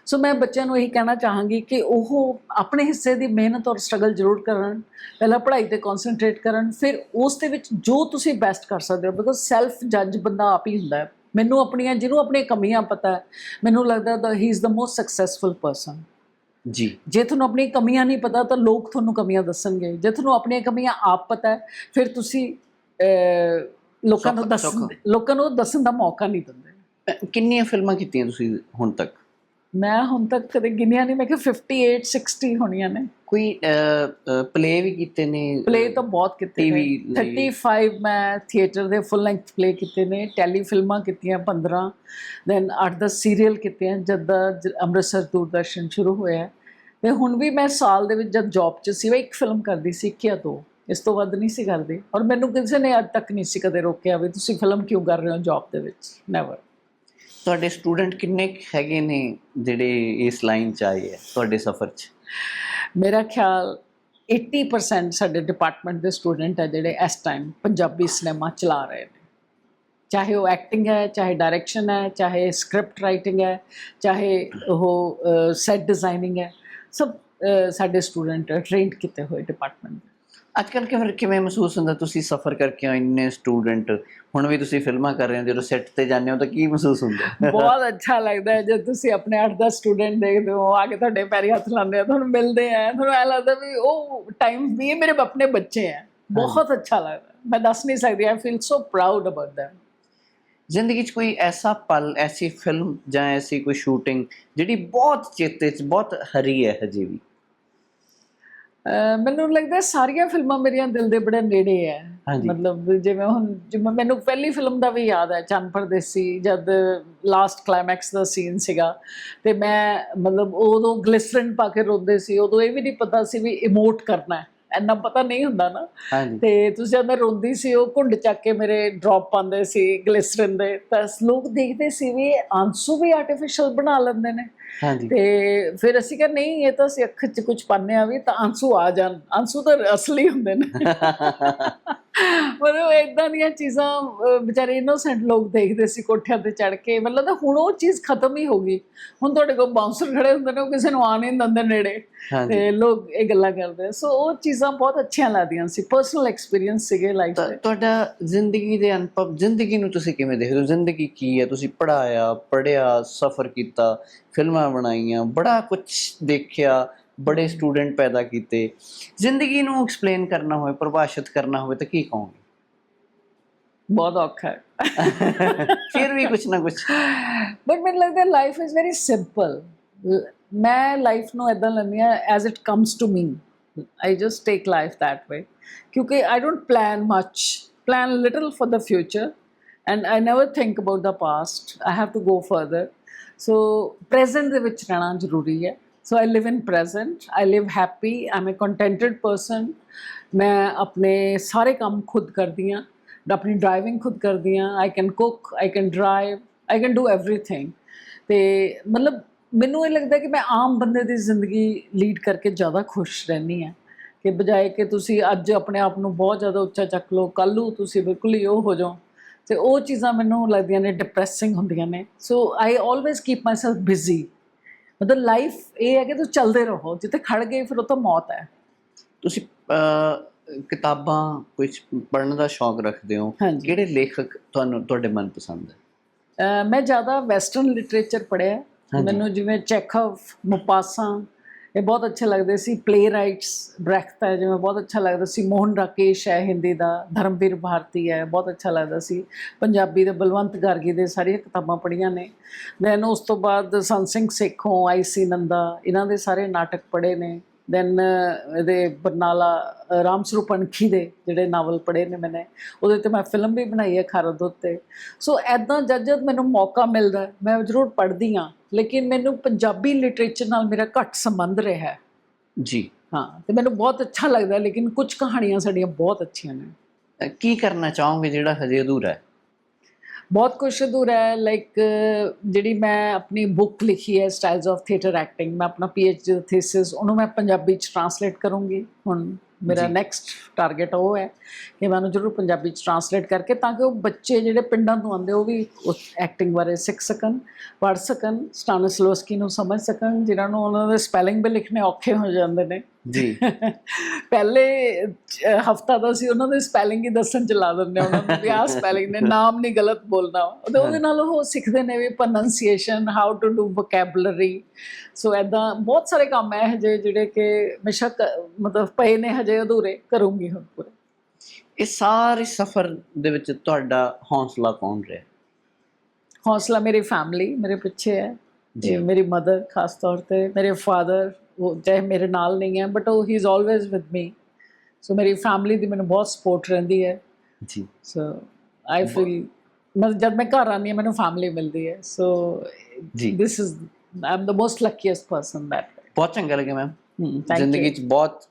ਸੋ ਮੈਂ ਬੱਚਿਆਂ ਨੂੰ ਇਹੀ ਕਹਿਣਾ ਚਾਹਾਂਗੀ ਕਿ ਉਹ ਆਪਣੇ ਹਿੱਸੇ ਦੀ ਮਿਹਨਤ ਔਰ ਸਟਰਗਲ ਜ਼ਰੂਰ ਕਰਨ ਪਹਿਲਾਂ ਪੜ੍ਹਾਈ ਤੇ ਕਨਸੈਂਟਰੇਟ ਕਰਨ ਫਿਰ ਉਸ ਦੇ ਵਿੱਚ ਜੋ ਤੁਸੀਂ ਬੈਸਟ ਕਰ ਸਕਦੇ ਹੋ ਬਿਕੋਜ਼ ਸੈਲਫ ਜੱਜ ਬੰਦਾ ਆਪ ਹੀ ਹੁੰਦਾ ਹੈ। ਮੈਨੂੰ ਆਪਣੀਆਂ ਜਿਹਨੂੰ ਆਪਣੀਆਂ ਕਮੀਆਂ ਪਤਾ ਹੈ ਮੈਨੂੰ ਲੱਗਦਾ that he is the most successful person ਜੀ। ਜੇ ਤੁਹਾਨੂੰ ਆਪਣੀਆਂ ਕਮੀਆਂ ਨਹੀਂ ਪਤਾ ਤਾਂ ਲੋਕ ਤੁਹਾਨੂੰ ਕਮੀਆਂ ਦੱਸਣਗੇ। ਜੇ ਤੁਹਾਨੂੰ ਆਪਣੀਆਂ ਕਮੀਆਂ ਆਪ ਪਤਾ ਹੈ ਫਿਰ ਤੁਸੀਂ ਲੋਕਾਂ ਨੂੰ ਦੱਸਣ। ਲੋਕਾਂ ਨੂੰ ਦੱਸਣ ਦਾ ਮੌਕਾ ਨਹੀਂ ਦਿੰਦੇ। ਕਿੰਨੀਆਂ ਫਿਲਮਾਂ ਕੀਤੀਆਂ ਤੁਸੀਂ ਹੁਣ ਤੱਕ? ਮੈਂ ਹੁਣ ਤੱਕ ਕਦੇ ਗਿਣਿਆ ਨਹੀਂ ਮੈਂ ਕਿ 58 60 ਹੋਣੀਆਂ ਨੇ। ਕੋਈ ਪਲੇ ਵੀ ਕੀਤੇ ਨੇ? ਪਲੇ ਤਾਂ ਬਹੁਤ ਕੀਤੇ ਨੇ। TV ਲਈ। 35 ਮੈਂ ਥੀਏਟਰ ਦੇ ਫੁੱਲ ਲੈਂਥ ਪਲੇ ਕੀਤੇ ਨੇ ਟੈਲੀ ਫਿਲਮਾਂ ਕੀਤੀਆਂ 15 ਦੈਨ 8-10 ਸੀਰੀਅਲ ਕੀਤੇ ਜਦ ਦਾ ਅੰਮ੍ਰਿਤਸਰ ਦੂਰਦਰਸ਼ਨ ਸ਼ੁਰੂ ਹੋਇਆ ਤੇ ਹੁਣ ਵੀ ਮੈਂ ਸਾਲ ਦੇ ਵਿੱਚ ਜਦ ਜੌਬ 'ਚ ਸੀ ਮੈਂ ਇੱਕ ਫਿਲਮ ਕਰਦੀ ਸੀ ਕਿਆ ਦੋ ਇਸ ਤੋਂ ਵੱਧ ਨਹੀਂ ਸੀ ਕਰਦੀ। ਔਰ ਮੈਨੂੰ ਕਿਸੇ ਨੇ ਅੱਜ ਤੱਕ ਨਹੀਂ ਸੀ ਕਦੇ ਰੋਕਿਆ ਵੀ ਤੁਸੀਂ ਫਿਲਮ ਕਿਉਂ ਕਰ ਰਹੇ ਹੋ ਜੌਬ ਦੇ ਵਿੱਚ? ਨੈਵਰ ਤੁਹਾਡੇ ਸਟੂਡੈਂਟ ਕਿੰਨੇ ਕੁ ਹੈਗੇ ਨੇ ਜਿਹੜੇ ਇਸ ਲਾਈਨ ਚ ਆਏ ਹੈ, ਤੁਹਾਡੇ ਸਫ਼ਰ ਚ? ਮੇਰਾ ਖਿਆਲ 80% ਸਾਡੇ ਡਿਪਾਰਟਮੈਂਟ ਦੇ ਸਟੂਡੈਂਟ ਹੈ ਜਿਹੜੇ ਇਸ ਟਾਈਮ ਪੰਜਾਬੀ ਸਿਨੇਮਾ ਚਲਾ ਰਹੇ ਨੇ। ਚਾਹੇ ਉਹ ਐਕਟਿੰਗ ਹੈ, ਚਾਹੇ ਡਾਇਰੈਕਸ਼ਨ ਹੈ, ਚਾਹੇ ਸਕ੍ਰਿਪਟ ਰਾਈਟਿੰਗ ਹੈ, ਚਾਹੇ ਉਹ ਸੈਟ ਡਿਜ਼ਾਈਨਿੰਗ ਹੈ, ਸਭ ਸਾਡੇ ਸਟੂਡੈਂਟ ਟ੍ਰੇਨਡ ਕੀਤੇ ਹੋਏ ਡਿਪਾਰਟਮੈਂਟ ਅੱਜ ਕੱਲ੍ਹ ਕਿ ਫਿਰ ਕਿਵੇਂ ਮਹਿਸੂਸ ਹੁੰਦਾ ਤੁਸੀਂ ਸਫ਼ਰ ਕਰਕੇ ਆਏ ਇੰਨੇ ਸਟੂਡੈਂਟ? ਹੁਣ ਵੀ ਤੁਸੀਂ ਫਿਲਮਾਂ ਕਰ ਰਹੇ ਹੋ ਜਦੋਂ ਸੈੱਟ ਤੇ ਜਾਂਦੇ ਹੋ ਤਾਂ ਕੀ ਮਹਿਸੂਸ ਹੁੰਦਾ? ਬਹੁਤ ਅੱਛਾ ਲੱਗਦਾ ਹੈ ਜਦ ਤੁਸੀਂ ਆਪਣੇ 8-10 ਸਟੂਡੈਂਟ ਦੇਖਦੇ ਹੋ ਆ ਕੇ ਤੁਹਾਡੇ ਪੈਰੀ ਹੱਥ ਲਾਉਂਦੇ ਆ ਤੁਹਾਨੂੰ ਮਿਲਦੇ ਆ ਤੁਹਾਨੂੰ ਐ ਲੱਗਦਾ ਵੀ ਉਹ ਟਾਈਮ ਵੀ ਇਹ ਮੇਰੇ ਆਪਣੇ ਬੱਚੇ ਆ। ਬਹੁਤ ਅੱਛਾ ਲੱਗਦਾ ਮੈਂ ਦੱਸ ਨਹੀਂ ਸਕਦੀ I feel so proud about them ਜ਼ਿੰਦਗੀ 'ਚ ਕੋਈ ਐਸਾ ਪਲ ਐਸੀ ਫਿਲਮ ਜਾਂ ਐਸੀ ਕੋਈ ਸ਼ੂਟਿੰਗ ਜਿਹੜੀ ਬਹੁਤ ਚੇਤੇ 'ਚ ਬਹੁਤ ਹਰੀ ਹੈ ਹਜੇ ਵੀ? ਮੈਨੂੰ ਲੱਗਦਾ ਸਾਰੀਆਂ ਫਿਲਮਾਂ ਮੇਰੀਆਂ ਦਿਲ ਦੇ ਬੜੇ ਨੇੜੇ ਹਾਂਜੀ। ਮਤਲਬ ਜਿਵੇਂ ਹੁਣ ਜਿਵੇਂ ਮੈਨੂੰ ਪਹਿਲੀ ਫਿਲਮ ਦਾ ਵੀ ਯਾਦ ਹੈ ਚੰਨ ਪਰਦੇਸੀ ਜਦ ਲਾਸਟ ਕਲਾਈਮੈਕਸ ਦਾ ਸੀਨ ਸੀਗਾ। ਤੇ ਮੈਂ ਮਤਲਬ ਉਦੋਂ ਗਲਿਸਰਨ ਪਾ ਕੇ ਰੋਂਦੇ ਸੀ ਉਦੋਂ ਇਹ ਵੀ ਨਹੀਂ ਪਤਾ ਸੀ ਵੀ ਇਮੋਟ ਕਰਨਾ ਹੈ ਇੰਨਾ ਪਤਾ ਨਹੀਂ ਹੁੰਦਾ ਨਾ। ਤੇ ਤੁਸੀਂ ਜਦ ਮੈਂ ਰੋਂਦੀ ਸੀ ਉਹ ਘੁੰਡ ਚੱਕ ਕੇ ਮੇਰੇ ਡ੍ਰੌਪ ਪਾਉਂਦੇ ਸੀ ਗਲਿਸਰਨ ਦੇ। ਤਾਂ ਲੋਕ ਦੇਖਦੇ ਸੀ ਵੀ ਆਂਸੂ ਵੀ ਆਰਟੀਫੀਸ਼ੀਅਲ ਬਣਾ ਲੈਂਦੇ ਨੇ। ਹਾਂਜੀ। ਤੇ ਫਿਰ ਅਸੀਂ ਕਿਹਾ ਨਹੀਂ ਇਹ ਤਾਂ ਅਸੀਂ ਅੱਖ 'ਚ ਕੁਝ ਪਾਉਂਦੇ ਆ ਵੀ ਤਾਂ ਆਂਸੂ ਆ ਜਾਣ। ਆਂਸੂ ਤਾਂ ਅਸਲੀ ਹੁੰਦੇ ਨੇ। ਮਤਲਬ ਇਦਾਂ ਦੀਆਂ ਚੀਜ਼ਾਂ ਵਿਚਾਰੇ ਇਨੋਸੈਂਟ ਲੋਕ ਦੇਖਦੇ ਸੀ ਕੋਠਿਆਂ ਤੇ ਚੜ ਕੇ। ਮਤਲਬ ਤਾਂ ਹੁਣ ਉਹ ਚੀਜ਼ ਖਤਮ ਹੀ ਹੋ ਗਈ। ਹੁਣ ਤੁਹਾਡੇ ਕੋਲ ਬਾਉਂਸਰ ਖੜੇ ਹੁੰਦੇ ਨੇ ਉਹ ਕਿਸੇ ਨੂੰ ਆਣ ਨਹੀਂ ਦਿੰਦੇ ਨੇੜੇ। ਤੇ ਲੋਕ ਇਹ ਗੱਲਾਂ ਕਰਦੇ ਸੋ ਉਹ ਚੀਜ਼ਾਂ ਬਹੁਤ ਅੱਛੀਆਂ ਲੱਗਦੀਆਂ ਸੀ। ਪਰਸਨਲ ਐਕਸਪੀਰੀਅੰਸ ਸੀਗੇ ਲਾਈਫ ਦੇ। ਤੁਹਾਡਾ ਜ਼ਿੰਦਗੀ ਦੇ ਅਨੁਭਵ ਜ਼ਿੰਦਗੀ ਨੂੰ ਤੁਸੀਂ ਕਿਵੇਂ ਦੇਖਦੇ ਹੋ? ਜ਼ਿੰਦਗੀ ਕੀ ਹੈ? ਤੁਸੀਂ ਪੜਾਇਆ ਪੜਿਆ ਸਫ਼ਰ ਕੀਤਾ ਫਿਲਮਾਂ ਬਣਾਈਆਂ ਬੜਾ ਕੁਝ ਦੇਖਿਆ ਬੜੇ ਸਟੂਡੈਂਟ ਪੈਦਾ ਕੀਤੇ। ਜ਼ਿੰਦਗੀ ਨੂੰ ਐਕਸਪਲੇਨ ਕਰਨਾ ਹੋਵੇ ਪਰਿਭਾਸ਼ਿਤ ਕਰਨਾ ਹੋਵੇ ਤਾਂ ਕੀ ਕਹੋਗੇ? ਬਹੁਤ ਔਖਾ ਹੈ। *laughs* ਫਿਰ ਵੀ ਕੁਝ ਨਾ ਕੁਝ ਬਟ ਮੈਨੂੰ ਲੱਗਦਾ ਲਾਈਫ ਇਜ਼ ਵੈਰੀ ਸਿੰਪਲ ਮੈਂ ਲਾਈਫ ਨੂੰ ਇਦਾਂ ਲੈਂਦੀ ਹਾਂ as it comes to me I just take life that way ਕਿਉਂਕਿ I don't plan much plan little for the future and I never think about the past I have to go further so present ਦੇ ਵਿੱਚ ਰਹਿਣਾ ਜ਼ਰੂਰੀ ਹੈ. So I live in present I live happy I am a contented person ਮੈਂ ਆਪਣੇ ਸਾਰੇ ਕੰਮ ਖੁਦ ਕਰਦੀ ਹਾਂ. ਆਪਣੀ ਡਰਾਈਵਿੰਗ ਖੁਦ ਕਰਦੀ ਹਾਂ. I can cook I can drive I can do everything ਤੇ ਮਤਲਬ ਮੈਨੂੰ ਇਹ ਲੱਗਦਾ ਕਿ ਮੈਂ ਆਮ ਬੰਦੇ ਦੀ ਜ਼ਿੰਦਗੀ ਲੀਡ ਕਰਕੇ ਜ਼ਿਆਦਾ ਖੁਸ਼ ਰਹਿੰਦੀ ਹਾਂ। ਕਿ ਬਜਾਏ ਕਿ ਤੁਸੀਂ ਅੱਜ ਆਪਣੇ ਆਪ ਨੂੰ ਬਹੁਤ ਜ਼ਿਆਦਾ ਉੱਚਾ ਚੱਕ ਲਓ ਕੱਲ੍ਹ ਨੂੰ ਤੁਸੀਂ ਬਿਲਕੁਲ ਹੀ ਉਹ ਹੋ ਜਾਓ। ਤੇ ਉਹ ਚੀਜ਼ਾਂ ਮੈਨੂੰ ਲੱਗਦੀਆਂ ਨੇ ਡਿਪਰੈਸਿੰਗ ਹੁੰਦੀਆਂ ਨੇ। So I always keep myself busy ਮਤਲਬ ਲਾਈਫ ਇਹ ਹੈ ਕਿ ਤੁਸੀਂ ਚੱਲਦੇ ਰਹੋ। ਜਿੱਥੇ ਖੜ ਗਏ ਫਿਰ ਉਹ ਤਾਂ ਮੌਤ ਹੈ। ਤੁਸੀਂ ਕਿਤਾਬਾਂ ਕੁਝ ਪੜ੍ਹਨ ਦਾ ਸ਼ੌਕ ਰੱਖਦੇ ਹੋ। ਕਿਹੜੇ ਲੇਖਕ ਤੁਹਾਨੂੰ ਤੁਹਾਡੇ ਮਨਪਸੰਦ ਹੈ? ਅਹ ਮੈਂ ਜ਼ਿਆਦਾ ਵੈਸਟਰਨ ਲਿਟਰੇਚਰ ਹੈ। ਹਾਂਜੀ। ਮੈਨੂੰ ਜਿਵੇਂ ਚੈਖਵ ਮੁਪਾਸਾ ਇਹ ਬਹੁਤ ਅੱਛੇ ਲੱਗਦੇ ਸੀ। ਪਲੇ ਰਾਈਟਸ ਬ੍ਰੈਖਤ ਹੈ, ਜਿਵੇਂ ਬਹੁਤ ਅੱਛਾ ਲੱਗਦਾ ਸੀ। ਮੋਹਨ ਰਾਕੇਸ਼ ਹੈ, ਹਿੰਦੀ ਦਾ। ਧਰਮਵੀਰ ਭਾਰਤੀ ਹੈ, ਬਹੁਤ ਅੱਛਾ ਲੱਗਦਾ ਸੀ। ਪੰਜਾਬੀ ਦੇ ਬਲਵੰਤ ਗਾਰਗੀ ਦੇ ਸਾਰੀਆਂ ਕਿਤਾਬਾਂ ਪੜ੍ਹੀਆਂ ਨੇ। ਦੈਨ ਉਸ ਤੋਂ ਬਾਅਦ ਸੰਤ ਸਿੰਘ ਸੇਖੋਂ ਆਈਸੀ ਨੰਦਾ, ਇਹਨਾਂ ਦੇ ਸਾਰੇ ਨਾਟਕ ਪੜ੍ਹੇ ਨੇ। ਦੈਨ ਇਹਦੇ ਬਰਨਾਲਾ ਰਾਮ ਸਰੂਪ ਅਣਖੀ ਦੇ ਜਿਹੜੇ ਨਾਵਲ ਪੜ੍ਹੇ ਨੇ ਮੈਨੇ ਉਹਦੇ ਤੇ ਮੈਂ ਫਿਲਮ ਵੀ ਬਣਾਈ ਹੈ ਖਾਰਦ ਉੱਤੇ ਸੋ ਐਦਾਂ ਜਦ ਜਦ ਮੈਨੂੰ ਮੌਕਾ ਮਿਲਦਾ ਮੈਂ ਜ਼ਰੂਰ ਪੜ੍ਹਦੀ ਹਾਂ ਲੇਕਿਨ ਮੈਨੂੰ ਪੰਜਾਬੀ ਲਿਟਰੇਚਰ ਨਾਲ ਮੇਰਾ ਘੱਟ ਸੰਬੰਧ ਰਿਹਾ ਹੈ। ਜੀ। ਹਾਂ ਤੇ ਮੈਨੂੰ ਬਹੁਤ ਅੱਛਾ ਲੱਗਦਾ ਲੇਕਿਨ ਕੁਝ ਕਹਾਣੀਆਂ ਸਾਡੀਆਂ ਬਹੁਤ ਅੱਛੀਆਂ ਨੇ। ਕੀ ਕਰਨਾ ਚਾਹੋਗੇ ਜਿਹੜਾ ਹਜੇ ਅਧੂਰਾ ਹੈ? ਬਹੁਤ ਕੁਛ ਅਧੂਰਾ ਹੈ ਲਾਈਕ ਜਿਹੜੀ ਮੈਂ ਆਪਣੀ ਬੁੱਕ ਲਿਖੀ ਹੈ ਸਟਾਈਲਸ ਆਫ ਥੀਏਟਰ ਐਕਟਿੰਗ ਮੈਂ ਆਪਣਾ ਪੀਐਚਡੀ ਥੀਸਿਸ ਉਹਨੂੰ ਮੈਂ ਪੰਜਾਬੀ ਚ ਟਰਾਂਸਲੇਟ ਕਰੂੰਗੀ ਹੁਣ ਮੇਰਾ। ਨੈਕਸਟ ਟਾਰਗੇਟ ਉਹ ਹੈ ਕਿ ਮੈਂ ਉਹਨੂੰ ਜ਼ਰੂਰ ਪੰਜਾਬੀ ਚ ਟਰਾਂਸਲੇਟ ਕਰਕੇ ਤਾਂ ਕਿ ਉਹ ਬੱਚੇ ਜਿਹੜੇ ਪਿੰਡਾਂ ਤੋਂ ਆਉਂਦੇ ਉਹ ਵੀ ਉਸ ਐਕਟਿੰਗ ਬਾਰੇ ਸਿੱਖ ਸਕਣ ਪੜ੍ਹ ਸਕਣ ਸਟਾਨਿਸਲੋਸਕੀ ਨੂੰ ਸਮਝ ਸਕਣ ਜਿਨ੍ਹਾਂ ਨੂੰ ਉਹਨਾਂ ਦੇ ਸਪੈਲਿੰਗ ਵੀ ਲਿਖਣੇ ਔਖੇ ਹੋ ਜਾਂਦੇ ਨੇ ਜੀ। *laughs* ਪਹਿਲੇ ਹਫਤਾ ਦਾ ਸੀ ਉਹਨਾਂ ਦੇ ਸਪੈਲਿੰਗ ਹੀ ਦੱਸਣ ਚ ਲਾ ਦਿੰਦੇ ਉਹਨਾਂ ਨੂੰ ਵੀ ਆਹ ਸਪੈਲਿੰਗ ਨੇ ਨਾਮ ਨਹੀਂ ਗਲਤ ਬੋਲਣਾ। ਉਹਦੇ ਉਹਦੇ ਨਾਲ ਉਹ ਸਿੱਖਦੇ ਨੇ ਵੀ pronunciation how to do vocabulary so ਐਦਾਂ ਬਹੁਤ ਸਾਰੇ ਕੰਮ ਹੈ ਹਜੇ ਜਿਹੜੇ ਕਿ ਬੇਸ਼ੱਕ ਮਤਲਬ ਪਏ ਨੇ ਹਜੇ ਅਧੂਰੇ ਕਰੂੰਗੀ ਹੁਣ ਪੂਰੇ। ਇਹ ਸਾਰੇ ਸਫ਼ਰ ਦੇ ਵਿੱਚ ਤੁਹਾਡਾ ਹੌਸਲਾ ਕੌਣ ਰਿਹਾ? ਹੌਸਲਾ ਮੇਰੀ ਫੈਮਿਲੀ ਮੇਰੇ ਪਿੱਛੇ ਹੈ ਜੀ। ਮੇਰੀ ਮਦਰ ਖਾਸ ਤੌਰ ਤੇ ਮੇਰੇ ਫਾਦਰ ਉਹ ਚਾਹੇ ਮੇਰੇ ਨਾਲ ਨਹੀਂ ਹੈ ਬਟ ਉਹ ਹੀ is always with me so ਮੇਰੀ ਫੈਮਿਲੀ ਦੀ ਮੈਨੂੰ ਬਹੁਤ ਸਪੋਰਟ ਰਹਿੰਦੀ ਹੈ। ਜੀ। ਸੋ ਆਈ ਫੀਲ ਮਤਲਬ ਜਦ ਮੈਂ ਘਰ ਆਉਂਦੀ ਹਾਂ ਮੈਨੂੰ ਫੈਮਿਲੀ ਮਿਲਦੀ ਹੈ। ਸੋ ਜੀ। This is I am the most luckiest person that ਬਹੁਤ ਚੰਗਾ ਲੱਗਿਆ ਮੈਮ ਜ਼ਿੰਦਗੀ 'ਚ ਬਹੁਤ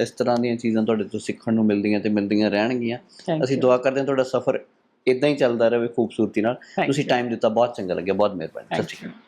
ਇਸ ਤਰ੍ਹਾਂ ਦੀਆਂ ਚੀਜ਼ਾਂ ਤੁਹਾਡੇ ਤੋਂ ਸਿੱਖਣ ਨੂੰ ਮਿਲਦੀਆਂ ਤੇ ਮਿਲਦੀਆਂ ਰਹਿਣਗੀਆਂ। ਅਸੀਂ ਦੁਆ ਕਰਦੇ ਹਾਂ ਤੁਹਾਡਾ ਸਫ਼ਰ ਇਦਾਂ ਹੀ ਚੱਲਦਾ ਰਹੇ ਖੂਬਸੂਰਤੀ ਨਾਲ। ਤੁਸੀਂ. ਟਾਈਮ ਦਿੱਤਾ ਬਹੁਤ ਚੰਗਾ ਲੱਗਿਆ ਬਹੁਤ ਮਿਹਰਬਾਨੀ। ਸਤਿ ਸ਼੍ਰੀ ਅਕਾਲ।